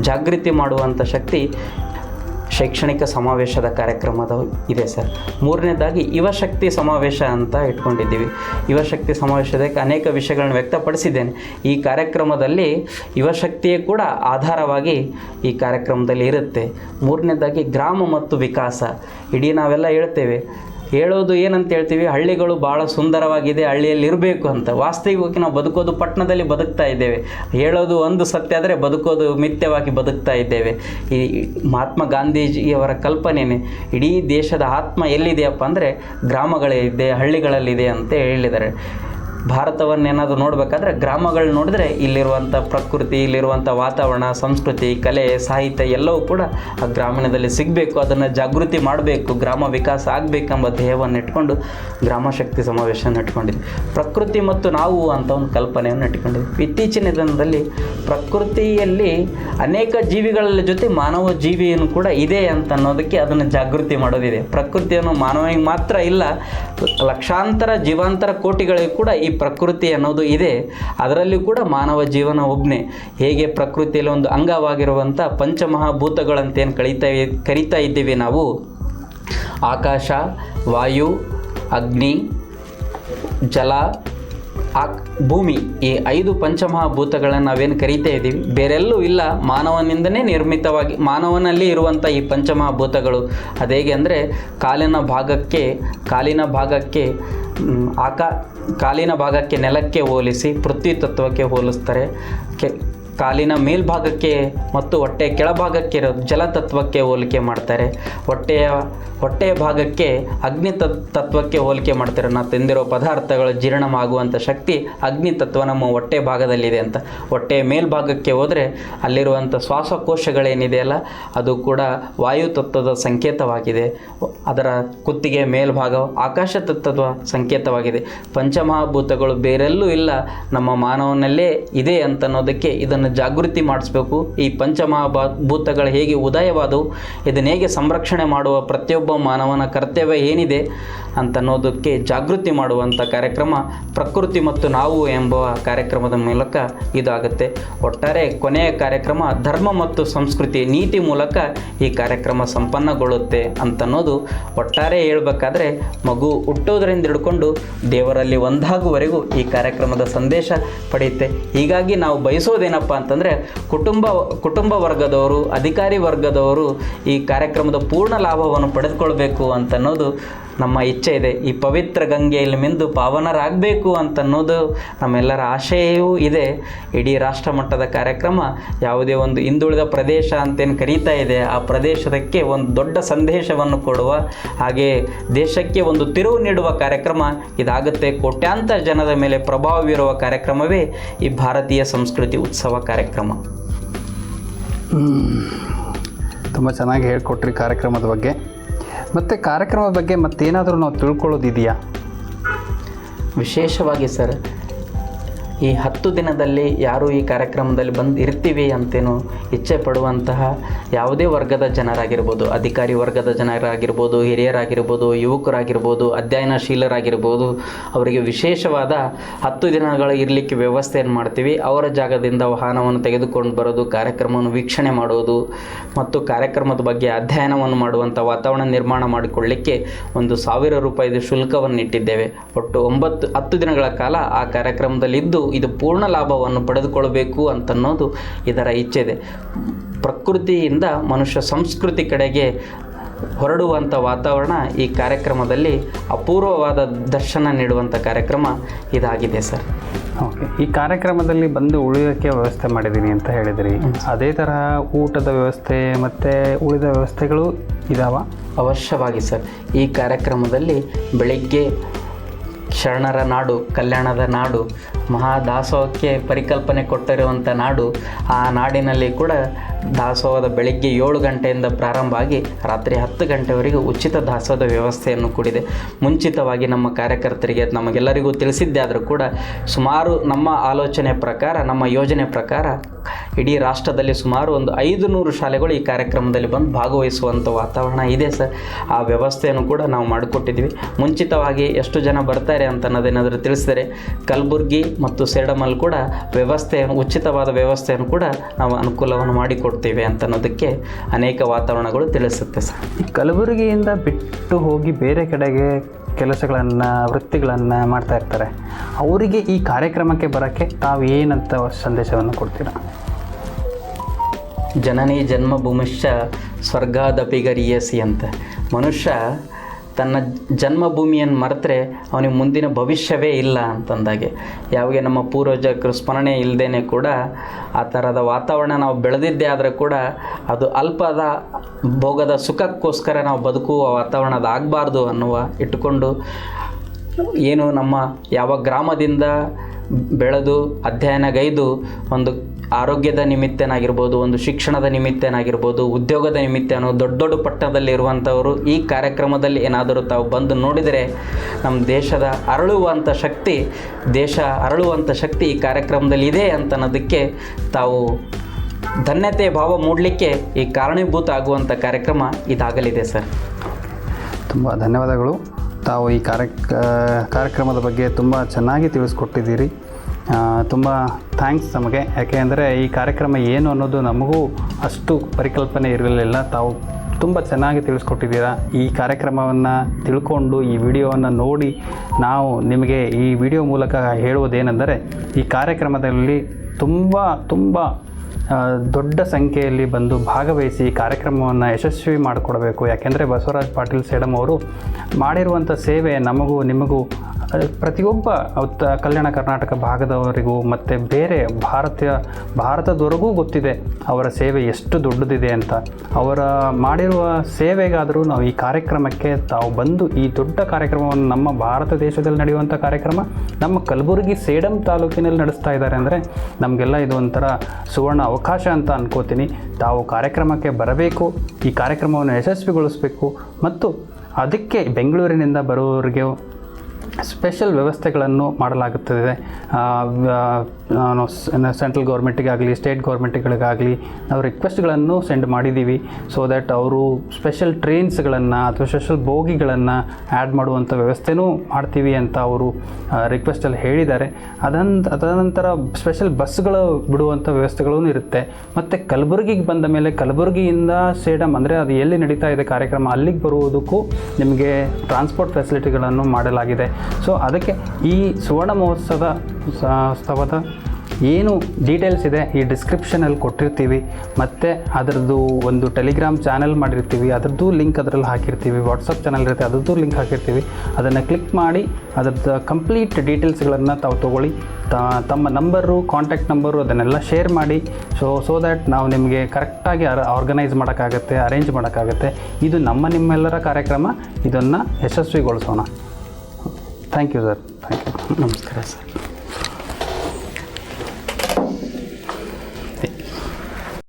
ಜಾಗೃತಿ ಮಾಡುವಂಥ ಶಕ್ತಿ ಶೈಕ್ಷಣಿಕ ಸಮಾವೇಶದ ಕಾರ್ಯಕ್ರಮದ ಇದೆ ಸರ್. ಮೂರನೇದಾಗಿ ಯುವಶಕ್ತಿ ಸಮಾವೇಶ ಅಂತ ಇಟ್ಕೊಂಡಿದ್ದೀವಿ. ಯುವಶಕ್ತಿ ಸಮಾವೇಶದಕ್ಕೆ ಅನೇಕ ವಿಷಯಗಳನ್ನು ವ್ಯಕ್ತಪಡಿಸಿದ್ದೇನೆ. ಈ ಕಾರ್ಯಕ್ರಮದಲ್ಲಿ ಯುವಶಕ್ತಿಯೇ ಕೂಡ ಆಧಾರವಾಗಿ ಈ ಕಾರ್ಯಕ್ರಮದಲ್ಲಿ ಇರುತ್ತೆ. ಮೂರನೇದಾಗಿ ಗ್ರಾಮ ಮತ್ತು ವಿಕಾಸ. ಇಡೀ ನಾವೆಲ್ಲ ಹೇಳ್ತೇವೆ ಹೇಳೋದು ಏನಂತ ಹೇಳ್ತೀವಿ, ಹಳ್ಳಿಗಳು ಭಾಳ ಸುಂದರವಾಗಿದೆ, ಹಳ್ಳಿಯಲ್ಲಿ ಇರಬೇಕು ಅಂತ. ವಾಸ್ತವಿಕವಾಗಿ ನಾವು ಬದುಕೋದು ಪಟ್ಟಣದಲ್ಲಿ ಬದುಕ್ತಾ ಇದ್ದೇವೆ. ಹೇಳೋದು ಒಂದು ಸತ್ಯ ಆದರೆ ಬದುಕೋದು ಮಿಥ್ಯವಾಗಿ ಬದುಕ್ತಾ ಇದ್ದೇವೆ. ಈ ಮಹಾತ್ಮ ಗಾಂಧೀಜಿಯವರ ಕಲ್ಪನೆಯೇ ಇಡೀ ದೇಶದ ಆತ್ಮ ಎಲ್ಲಿದೆಯಪ್ಪ ಅಂದರೆ ಗ್ರಾಮಗಳಿದೆ ಹಳ್ಳಿಗಳಲ್ಲಿದೆ ಅಂತ ಹೇಳಿದ್ದಾರೆ. ಭಾರತವನ್ನೇನಾದರೂ ನೋಡಬೇಕಾದ್ರೆ ಗ್ರಾಮಗಳು ನೋಡಿದ್ರೆ ಇಲ್ಲಿರುವಂಥ ಪ್ರಕೃತಿ ಇಲ್ಲಿರುವಂಥ ವಾತಾವರಣ, ಸಂಸ್ಕೃತಿ, ಕಲೆ, ಸಾಹಿತ್ಯ ಎಲ್ಲವೂ ಕೂಡ ಆ ಗ್ರಾಮೀಣದಲ್ಲಿ ಸಿಗಬೇಕು, ಅದನ್ನು ಜಾಗೃತಿ ಮಾಡಬೇಕು, ಗ್ರಾಮ ವಿಕಾಸ ಆಗಬೇಕೆಂಬ ಧ್ಯೇಯವನ್ನು ಇಟ್ಕೊಂಡು ಗ್ರಾಮ ಶಕ್ತಿ ಸಮಾವೇಶವನ್ನು ಇಟ್ಕೊಂಡಿದ್ವಿ. ಪ್ರಕೃತಿ ಮತ್ತು ನಾವು ಅಂತ ಒಂದು ಕಲ್ಪನೆಯನ್ನು ಇಟ್ಕೊಂಡಿದ್ವಿ. ಇತ್ತೀಚಿನ ದಿನದಲ್ಲಿ ಪ್ರಕೃತಿಯಲ್ಲಿ ಅನೇಕ ಜೀವಿಗಳ ಜೊತೆ ಮಾನವ ಜೀವಿಯನ್ನು ಕೂಡ ಇದೆ ಅಂತ ಅನ್ನೋದಕ್ಕೆ ಅದನ್ನು ಜಾಗೃತಿ ಮಾಡೋದಿದೆ. ಪ್ರಕೃತಿಯನ್ನು ಮಾನವಿಗೆ ಮಾತ್ರ ಇಲ್ಲ, ಲಕ್ಷಾಂತರ, ಜೀವಾಂತರ ಕೋಟಿಗಳಿಗೆ ಕೂಡ ಈ ಪ್ರಕೃತಿ ಅನ್ನೋದು ಇದೆ. ಅದರಲ್ಲಿ ಕೂಡ ಮಾನವ ಜೀವನ ಒಬ್ಬನೇ ಹೇಗೆ ಪ್ರಕೃತಿಯಲ್ಲಿ ಒಂದು ಅಂಗವಾಗಿರುವಂಥ ಪಂಚಮಹಾಭೂತಗಳಂತೇನು ಕಳೀತಾ ಕರಿತಾ ಇದ್ದೀವಿ ನಾವು? ಆಕಾಶ, ವಾಯು, ಅಗ್ನಿ, ಜಲ, ಆಕ್ ಭೂಮಿ, ಈ ಐದು ಪಂಚಮಹಾಭೂತಗಳನ್ನು ನಾವೇನು ಕರಿತಾ ಇದ್ದೀವಿ ಬೇರೆಲ್ಲೂ ಇಲ್ಲ. ಮಾನವನಿಂದನೇ ನಿರ್ಮಿತವಾಗಿ, ಮಾನವನಲ್ಲಿ ಇರುವಂಥ ಈ ಪಂಚಮಹಾಭೂತಗಳು. ಅದೇಗೆ ಅಂದರೆ, ಕಾಲಿನ ಭಾಗಕ್ಕೆ ಕಾಲಿನ ಭಾಗಕ್ಕೆ ಆಕಾ, ಕಾಲಿನ ಭಾಗಕ್ಕೆ ನೆಲಕ್ಕೆ ಹೋಲಿಸಿ, ಪೃಥ್ವಿ ತತ್ವಕ್ಕೆ ಹೋಲಿಸ್ತಾರೆ. ಕೆ ಕಾಲಿನ ಮೇಲ್ಭಾಗಕ್ಕೆ ಮತ್ತು ಹೊಟ್ಟೆ ಕೆಳಭಾಗಕ್ಕೆ ಇರೋ ಜಲತತ್ವಕ್ಕೆ ಹೋಲಿಕೆ ಮಾಡ್ತಾರೆ. ಹೊಟ್ಟೆಯ ಹೊಟ್ಟೆಯ ಭಾಗಕ್ಕೆ ಅಗ್ನಿ ತತ್ ತತ್ವಕ್ಕೆ ಹೋಲಿಕೆ ಮಾಡ್ತಾರೆ. ನಾವು ತಿಂದಿರೋ ಪದಾರ್ಥಗಳು ಜೀರ್ಣವಾಗುವಂಥ ಶಕ್ತಿ ಅಗ್ನಿ ತತ್ವ ನಮ್ಮ ಹೊಟ್ಟೆ ಭಾಗದಲ್ಲಿದೆ ಅಂತ. ಹೊಟ್ಟೆಯ ಮೇಲ್ಭಾಗಕ್ಕೆ ಹೋದರೆ ಅಲ್ಲಿರುವಂಥ ಶ್ವಾಸಕೋಶಗಳೇನಿದೆಯಲ್ಲ ಅದು ಕೂಡ ವಾಯು ತತ್ವದ ಸಂಕೇತವಾಗಿದೆ. ಅದರ ಕುತ್ತಿಗೆ ಮೇಲ್ಭಾಗ ಆಕಾಶ ತತ್ವದ ಸಂಕೇತವಾಗಿದೆ. ಪಂಚಮಹಾಭೂತಗಳು ಬೇರೆಲ್ಲೂ ಇಲ್ಲ. ನಮ್ಮ ಮಾನವನಲ್ಲೇ ಇದೆ ಅಂತ ಅನ್ನೋದಕ್ಕೆ ಇದನ್ನು ಜಾಗೃತಿ ಮಾಡಿಸ್ಬೇಕು. ಈ ಪಂಚಮಹಾಭೂತಗಳು ಹೇಗೆ ಉದಯವಾದವು, ಇದನ್ನು ಹೇಗೆ ಸಂರಕ್ಷಣೆ ಮಾಡುವ ಪ್ರತಿಯೊಬ್ಬ ಮಾನವನ ಕರ್ತವ್ಯ ಏನಿದೆ ಅಂತ ಅನ್ನೋದಕ್ಕೆ ಜಾಗೃತಿ ಮಾಡುವಂಥ ಕಾರ್ಯಕ್ರಮ, ಪ್ರಕೃತಿ ಮತ್ತು ನಾವು ಎಂಬ ಕಾರ್ಯಕ್ರಮದ ಮೂಲಕ ಇದಾಗುತ್ತೆ. ಒಟ್ಟಾರೆ ಕೊನೆಯ ಕಾರ್ಯಕ್ರಮ ಧರ್ಮ ಮತ್ತು ಸಂಸ್ಕೃತಿ ನೀತಿ ಮೂಲಕ ಈ ಕಾರ್ಯಕ್ರಮ ಸಂಪನ್ನಗೊಳ್ಳುತ್ತೆ ಅಂತನ್ನೋದು ಒಟ್ಟಾರೆ ಹೇಳಬೇಕಾದ್ರೆ ಮಗು ಹುಟ್ಟೋದ್ರಿಂದ ಹಿಡ್ಕೊಂಡು ದೇವರಲ್ಲಿ ಒಂದಾಗುವವರೆಗೂ ಈ ಕಾರ್ಯಕ್ರಮದ ಸಂದೇಶ ಪಡೆಯುತ್ತೆ. ಹೀಗಾಗಿ ನಾವು ಬಯಸೋದೇನಪ್ಪ ಅಂತಂದರೆ ಕುಟುಂಬ ಕುಟುಂಬ ವರ್ಗದವರು ಅಧಿಕಾರಿ ವರ್ಗದವರು ಈ ಕಾರ್ಯಕ್ರಮದ ಪೂರ್ಣ ಲಾಭವನ್ನು ಪಡೆದುಕೊಳ್ಬೇಕು ಅಂತನ್ನೋದು ನಮ್ಮ ಇಚ್ಛೆ ಇದೆ. ಈ ಪವಿತ್ರ ಗಂಗೆಯಲ್ಲಿ ಮಿಂದು ಪಾವನರಾಗಬೇಕು ಅಂತನ್ನೋದು ನಮ್ಮೆಲ್ಲರ ಆಶಯವೂ ಇದೆ. ಇಡೀ ರಾಷ್ಟ್ರ ಮಟ್ಟದ ಕಾರ್ಯಕ್ರಮ ಯಾವುದೇ ಒಂದು ಹಿಂದುಳಿದ ಪ್ರದೇಶ ಅಂತೇನು ಕರೀತಾ ಇದೆ. ಆ ಪ್ರದೇಶದಕ್ಕೆ ಒಂದು ದೊಡ್ಡ ಸಂದೇಶವನ್ನು ಕೊಡುವ ಹಾಗೆ ದೇಶಕ್ಕೆ ಒಂದು ತಿರುವು ನೀಡುವ ಕಾರ್ಯಕ್ರಮ ಇದಾಗುತ್ತೆ. ಕೋಟ್ಯಾಂತರ ಜನರ ಮೇಲೆ ಪ್ರಭಾವ ಬೀರುವ ಕಾರ್ಯಕ್ರಮವೇ ಈ ಭಾರತೀಯ ಸಂಸ್ಕೃತಿ ಉತ್ಸವ ಕಾರ್ಯಕ್ರಮ. ತುಂಬ ಚೆನ್ನಾಗಿ ಹೇಳ್ಕೊಟ್ರಿ ಕಾರ್ಯಕ್ರಮದ ಬಗ್ಗೆ. ಮತ್ತು ಕಾರ್ಯಕ್ರಮದ ಬಗ್ಗೆ ಮತ್ತೇನಾದರೂ ನಾವು ತಿಳ್ಕೊಳ್ಳೋದಿದೆಯಾ? ವಿಶೇಷವಾಗಿ ಸರ್ ಈ ಹತ್ತು ದಿನದಲ್ಲಿ ಯಾರು ಈ ಕಾರ್ಯಕ್ರಮದಲ್ಲಿ ಬಂದು ಇರ್ತೀವಿ ಅಂತೇನು ಇಚ್ಛೆ ಪಡುವಂತಹ ಯಾವುದೇ ವರ್ಗದ ಜನರಾಗಿರ್ಬೋದು, ಅಧಿಕಾರಿ ವರ್ಗದ ಜನರಾಗಿರ್ಬೋದು, ಹಿರಿಯರಾಗಿರ್ಬೋದು, ಯುವಕರಾಗಿರ್ಬೋದು, ಅಧ್ಯಯನಶೀಲರಾಗಿರ್ಬೋದು, ಅವರಿಗೆ ವಿಶೇಷವಾದ ಹತ್ತು ದಿನಗಳ ಇರಲಿಕ್ಕೆ ವ್ಯವಸ್ಥೆಯನ್ನು ಮಾಡ್ತೀವಿ, ಅವರ ಜಾಗದಿಂದ ವಾಹನವನ್ನು ತೆಗೆದುಕೊಂಡು ಬರೋದು, ಕಾರ್ಯಕ್ರಮವನ್ನು ವೀಕ್ಷಣೆ ಮಾಡೋದು ಮತ್ತು ಕಾರ್ಯಕ್ರಮದ ಬಗ್ಗೆ ಅಧ್ಯಯನವನ್ನು ಮಾಡುವಂಥ ವಾತಾವರಣ ನಿರ್ಮಾಣ ಮಾಡಿಕೊಳ್ಳಿಕ್ಕೆ ಒಂದು ಸಾವಿರ ರೂಪಾಯಿದು ಶುಲ್ಕವನ್ನು ಇಟ್ಟಿದ್ದೇವೆ ಒಟ್ಟು ಒಂಬತ್ತು, ಹತ್ತು ದಿನಗಳ ಕಾಲ ಆ ಕಾರ್ಯಕ್ರಮದಲ್ಲಿ ಇದ್ದು ಇದು ಪೂರ್ಣ ಲಾಭವನ್ನು ಪಡೆದುಕೊಳ್ಳಬೇಕು ಅಂತನ್ನೋದು ಇದರ ಇಚ್ಛೆ ಇದೆ ಪ್ರಕೃತಿಯಿಂದ ಮನುಷ್ಯ ಸಂಸ್ಕೃತಿ ಕಡೆಗೆ ಹೊರಡುವಂಥ ವಾತಾವರಣ ಈ ಕಾರ್ಯಕ್ರಮದಲ್ಲಿ ಅಪೂರ್ವವಾದ ದರ್ಶನ ನೀಡುವಂಥ ಕಾರ್ಯಕ್ರಮ ಇದಾಗಿದೆ ಸರ್. ಓಕೆ ಈ ಕಾರ್ಯಕ್ರಮದಲ್ಲಿ ಬಂದು ಉಳಿಯೋಕ್ಕೆ ವ್ಯವಸ್ಥೆ ಮಾಡಿದ್ದೀನಿ ಅಂತ ಹೇಳಿದಿರಿ. ಅದೇ ತರಹ ಊಟದ ವ್ಯವಸ್ಥೆ ಮತ್ತು ಉಳಿದ ವ್ಯವಸ್ಥೆಗಳು ಇದಾವ? ಅವಶ್ಯವಾಗಿ ಸರ್. ಈ ಕಾರ್ಯಕ್ರಮದಲ್ಲಿ ಬೆಳಿಗ್ಗೆ ಶರಣರ ನಾಡು, ಕಲ್ಯಾಣದ ನಾಡು, ಮಹಾದಾಸೋಹಕ್ಕೆ ಪರಿಕಲ್ಪನೆ ಕೊಟ್ಟಿರುವಂಥ ನಾಡು, ಆ ನಾಡಿನಲ್ಲಿ ಕೂಡ ದಾಸೋಹದ ಬೆಳಿಗ್ಗೆ ಏಳು ಗಂಟೆಯಿಂದ ಪ್ರಾರಂಭ ಆಗಿ ರಾತ್ರಿ ಹತ್ತು ಗಂಟೆವರೆಗೂ ಉಚಿತ ದಾಸೋಹದ ವ್ಯವಸ್ಥೆಯನ್ನು ಕೂಡಿದೆ. ಮುಂಚಿತವಾಗಿ ನಮ್ಮ ಕಾರ್ಯಕರ್ತರಿಗೆ ನಮಗೆಲ್ಲರಿಗೂ ತಿಳಿಸಿದ್ದೆ ಆದರೂ ಕೂಡ ಸುಮಾರು ನಮ್ಮ ಆಲೋಚನೆ ಪ್ರಕಾರ, ನಮ್ಮ ಯೋಜನೆ ಪ್ರಕಾರ ಇಡೀ ರಾಷ್ಟ್ರದಲ್ಲಿ ಸುಮಾರು ಒಂದು ಐದು ನೂರು ಶಾಲೆಗಳು ಈ ಕಾರ್ಯಕ್ರಮದಲ್ಲಿ ಬಂದು ಭಾಗವಹಿಸುವಂಥ ವಾತಾವರಣ ಇದೆ ಸರ್. ಆ ವ್ಯವಸ್ಥೆಯನ್ನು ಕೂಡ ನಾವು ಮಾಡಿಕೊಟ್ಟಿದ್ವಿ ಮುಂಚಿತವಾಗಿ ಎಷ್ಟು ಜನ ಬರ್ತಾರೆ ಅಂತ ಅನ್ನೋದೇನಾದರೂ ತಿಳಿಸಿದರೆ ಕಲಬುರ್ಗಿ ಮತ್ತು ಸೇಡಮಲ್ಲಿ ಕೂಡ ವ್ಯವಸ್ಥೆಯನ್ನು, ಉಚಿತವಾದ ವ್ಯವಸ್ಥೆಯನ್ನು ಕೂಡ ನಾವು ಅನುಕೂಲವನ್ನು ಮಾಡಿಕೊಡ್ತೇವೆ ಅಂತ ಅನ್ನೋದಕ್ಕೆ ಅನೇಕ ವಾತಾವರಣಗಳು ತಿಳಿಸುತ್ತೆ ಸರ್. ಕಲಬುರಗಿಯಿಂದ ಬಿಟ್ಟು ಹೋಗಿ ಬೇರೆ ಕಡೆಗೆ ಕೆಲಸಗಳನ್ನು, ವೃತ್ತಿಗಳನ್ನು ಮಾಡ್ತಾ ಇರ್ತಾರೆ. ಅವರಿಗೆ ಈ ಕಾರ್ಯಕ್ರಮಕ್ಕೆ ಬರೋಕ್ಕೆ ತಾವು ಏನಂತ ಸಂದೇಶವನ್ನು ಕೊಡ್ತೀರಾ? ಜನನಿ ಜನ್ಮಭೂಮಿಶ್ಚ ಸ್ವರ್ಗಾದಪಿಗರಿಯಸಿ ಅಂತ. ಮನುಷ್ಯ ತನ್ನ ಜನ್ಮಭೂಮಿಯನ್ನು ಮರೆತರೆ ಅವನಿಗೆ ಮುಂದಿನ ಭವಿಷ್ಯವೇ ಇಲ್ಲ ಅಂತಂದಾಗೆ. ಯಾವಾಗ ನಮ್ಮ ಪೂರ್ವಜಕರು ಸ್ಮರಣೆ ಇಲ್ಲದೇ ಕೂಡ ಆ ಥರದ ವಾತಾವರಣ ನಾವು ಬೆಳೆದಿದ್ದೇ ಆದರೆ ಕೂಡ ಅದು ಅಲ್ಪದ ಭೋಗದ ಸುಖಕ್ಕೋಸ್ಕರ ನಾವು ಬದುಕುವ ವಾತಾವರಣ ಅದು ಆಗಬಾರ್ದು ಅನ್ನುವ ಇಟ್ಟುಕೊಂಡು ಏನು ನಮ್ಮ ಯಾವ ಗ್ರಾಮದಿಂದ ಬೆಳೆದು ಅಧ್ಯಯನಗೈದು ಒಂದು ಆರೋಗ್ಯದ ನಿಮಿತ್ತನಾಗಿರ್ಬೋದು, ಒಂದು ಶಿಕ್ಷಣದ ನಿಮಿತ್ತನಾಗಿರ್ಬೋದು, ಉದ್ಯೋಗದ ನಿಮಿತ್ತನೋ ದೊಡ್ಡ ದೊಡ್ಡ ಪಟ್ಟಣದಲ್ಲಿರುವಂಥವರು ಈ ಕಾರ್ಯಕ್ರಮದಲ್ಲಿ ಏನಾದರೂ ತಾವು ಬಂದು ನೋಡಿದರೆ ನಮ್ಮ ದೇಶದ ಅರಳುವಂಥ ಶಕ್ತಿ, ದೇಶ ಅರಳುವಂಥ ಶಕ್ತಿ ಈ ಕಾರ್ಯಕ್ರಮದಲ್ಲಿ ಇದೆ ಅಂತನ್ನೋದಕ್ಕೆ ತಾವು ಧನ್ಯತೆ ಭಾವ ಮೂಡಲಿಕ್ಕೆ ಈ ಕಾರಣೀಭೂತ ಆಗುವಂಥ ಕಾರ್ಯಕ್ರಮ ಇದಾಗಲಿದೆ ಸರ್. ತುಂಬ ಧನ್ಯವಾದಗಳು. ತಾವು ಈ ಕಾರ್ಯ ಕಾರ್ಯಕ್ರಮದ ಬಗ್ಗೆ ತುಂಬ ಚೆನ್ನಾಗಿ ತಿಳಿಸ್ಕೊಟ್ಟಿದ್ದೀರಿ. ತುಂಬ ಥ್ಯಾಂಕ್ಸ್ ನಮಗೆ. ಯಾಕೆ ಅಂದರೆ ಈ ಕಾರ್ಯಕ್ರಮ ಏನು ಅನ್ನೋದು ನಮಗೂ ಅಷ್ಟು ಪರಿಕಲ್ಪನೆ ಇರಲಿಲ್ಲ. ತಾವು ತುಂಬ ಚೆನ್ನಾಗಿ ತಿಳಿಸ್ಕೊಟ್ಟಿದ್ದೀರಾ. ಈ ಕಾರ್ಯಕ್ರಮವನ್ನು ತಿಳ್ಕೊಂಡು ಈ ವಿಡಿಯೋವನ್ನು ನೋಡಿ ನಾವು ನಿಮಗೆ ಈ ವಿಡಿಯೋ ಮೂಲಕ ಹೇಳುವುದೇನೆಂದರೆ ಈ ಕಾರ್ಯಕ್ರಮದಲ್ಲಿ ತುಂಬ ತುಂಬ ದೊಡ್ಡ ಸಂಖ್ಯೆಯಲ್ಲಿ ಬಂದು ಭಾಗವಹಿಸಿ ಕಾರ್ಯಕ್ರಮವನ್ನು ಯಶಸ್ವಿ ಮಾಡಿಕೊಡಬೇಕು. ಯಾಕೆಂದರೆ ಬಸವರಾಜ್ ಪಾಟೀಲ್ ಸೇಡಮ್ ಅವರು ಮಾಡಿರುವಂಥ ಸೇವೆ ನಮಗೂ, ನಿಮಗೂ ಪ್ರತಿಯೊಬ್ಬ ಉತ್ತ ಕಲ್ಯಾಣ ಕರ್ನಾಟಕ ಭಾಗದವರಿಗೂ ಮತ್ತು ಬೇರೆ ಭಾರತೀಯ, ಭಾರತದವರೆಗೂ ಗೊತ್ತಿದೆ ಅವರ ಸೇವೆ ಎಷ್ಟು ದೊಡ್ಡದಿದೆ ಅಂತ. ಅವರ ಮಾಡಿರುವ ಸೇವೆಗಾದರೂ ನಾವು ಈ ಕಾರ್ಯಕ್ರಮಕ್ಕೆ ತಾವು ಬಂದು ಈ ದೊಡ್ಡ ಕಾರ್ಯಕ್ರಮವನ್ನು ನಮ್ಮ ಭಾರತ ದೇಶದಲ್ಲಿ ನಡೆಯುವಂಥ ಕಾರ್ಯಕ್ರಮ ನಮ್ಮ ಕಲಬುರಗಿ ಸೇಡಂ ತಾಲೂಕಿನಲ್ಲಿ ನಡೆಸ್ತಾ ಇದ್ದಾರೆ ಅಂದರೆ ನಮಗೆಲ್ಲ ಇದು ಒಂಥರ ಸುವರ್ಣ ಅವಕಾಶ ಅಂತ ಅನ್ಕೋತೀನಿ. ತಾವು ಕಾರ್ಯಕ್ರಮಕ್ಕೆ ಬರಬೇಕು ಈ ಕಾರ್ಯಕ್ರಮವನ್ನು ಯಶಸ್ವಿಗೊಳಿಸಬೇಕು ಮತ್ತು ಅದಕ್ಕೆ ಬೆಂಗಳೂರಿನಿಂದ ಬರುವವರಿಗೆ ಸ್ಪೆಷಲ್ ವ್ಯವಸ್ಥೆಗಳನ್ನು ಮಾಡಲಾಗುತ್ತದೆ. ಸೆಂಟ್ರಲ್ ಗೌರ್ಮೆಂಟಿಗಾಗಲಿ, ಸ್ಟೇಟ್ ಗೌರ್ಮೆಂಟ್ಗಳಿಗಾಗಲಿ ನಾವು ರಿಕ್ವೆಸ್ಟ್ಗಳನ್ನು ಸೆಂಡ್ ಮಾಡಿದ್ದೀವಿ. ಸೊ ದ್ಯಾಟ್ ಅವರು ಸ್ಪೆಷಲ್ ಟ್ರೈನ್ಸ್ಗಳನ್ನು ಅಥವಾ ಸ್ಪೆಷಲ್ ಬೋಗಿಗಳನ್ನು ಆ್ಯಡ್ ಮಾಡುವಂಥ ವ್ಯವಸ್ಥೆನೂ ಮಾಡ್ತೀವಿ ಅಂತ ಅವರು ರಿಕ್ವೆಸ್ಟಲ್ಲಿ ಹೇಳಿದ್ದಾರೆ. ಅದಂತ ತದನಂತರ ಸ್ಪೆಷಲ್ ಬಸ್ಗಳು ಬಿಡುವಂಥ ವ್ಯವಸ್ಥೆಗಳೂ ಇರುತ್ತೆ. ಮತ್ತು ಕಲಬುರಗಿಗೆ ಬಂದ ಮೇಲೆ ಕಲಬುರಗಿಯಿಂದ ಸೇಡಮ್ ಅಂದರೆ ಅದು ಎಲ್ಲಿ ನಡೀತಾ ಇದೆ ಕಾರ್ಯಕ್ರಮ ಅಲ್ಲಿಗೆ ಬರುವುದಕ್ಕೂ ನಿಮಗೆ ಟ್ರಾನ್ಸ್ಪೋರ್ಟ್ ಫೆಸಿಲಿಟಿಗಳನ್ನು ಮಾಡಲಾಗಿದೆ. ಸೊ ಅದಕ್ಕೆ ಈ ಸುವರ್ಣ ಮಹೋತ್ಸವದ ಸ- ಸ್ತವದ ಏನು ಡೀಟೇಲ್ಸ್ ಇದೆ, ಈ ಡಿಸ್ಕ್ರಿಪ್ಷನಲ್ಲಿ ಕೊಟ್ಟಿರ್ತೀವಿ. ಮತ್ತು ಅದರದ್ದು ಒಂದು ಟೆಲಿಗ್ರಾಮ್ ಚಾನಲ್ ಮಾಡಿರ್ತೀವಿ. ಅದರದ್ದು ಲಿಂಕ್ ಅದರಲ್ಲಿ ಹಾಕಿರ್ತೀವಿ. ವಾಟ್ಸಪ್ ಚಾನಲ್ ಇರುತ್ತೆ, ಅದರದ್ದು ಲಿಂಕ್ ಹಾಕಿರ್ತೀವಿ. ಅದನ್ನು ಕ್ಲಿಕ್ ಮಾಡಿ, ಅದರದ್ದು ಕಂಪ್ಲೀಟ್ ಡೀಟೇಲ್ಸ್ಗಳನ್ನು ತಾವು ತೊಗೊಳ್ಳಿ. ತಮ್ಮ ನಂಬರು ಕಾಂಟ್ಯಾಕ್ಟ್ ನಂಬರು ಅದನ್ನೆಲ್ಲ ಶೇರ್ ಮಾಡಿ. ಸೊ ಸೊ ದ್ಯಾಟ್ ನಾವು ನಿಮಗೆ ಕರೆಕ್ಟಾಗಿ ಆರ್ಗನೈಸ್ ಮಾಡೋಕ್ಕಾಗತ್ತೆ ಅರೇಂಜ್ ಮಾಡೋಕ್ಕಾಗತ್ತೆ. ಇದು ನಮ್ಮ ನಿಮ್ಮೆಲ್ಲರ ಕಾರ್ಯಕ್ರಮ. ಇದನ್ನು ಯಶಸ್ವಿಗೊಳಿಸೋಣ. Thank you sir thank you ನಮಸ್ಕಾರ ಸರ್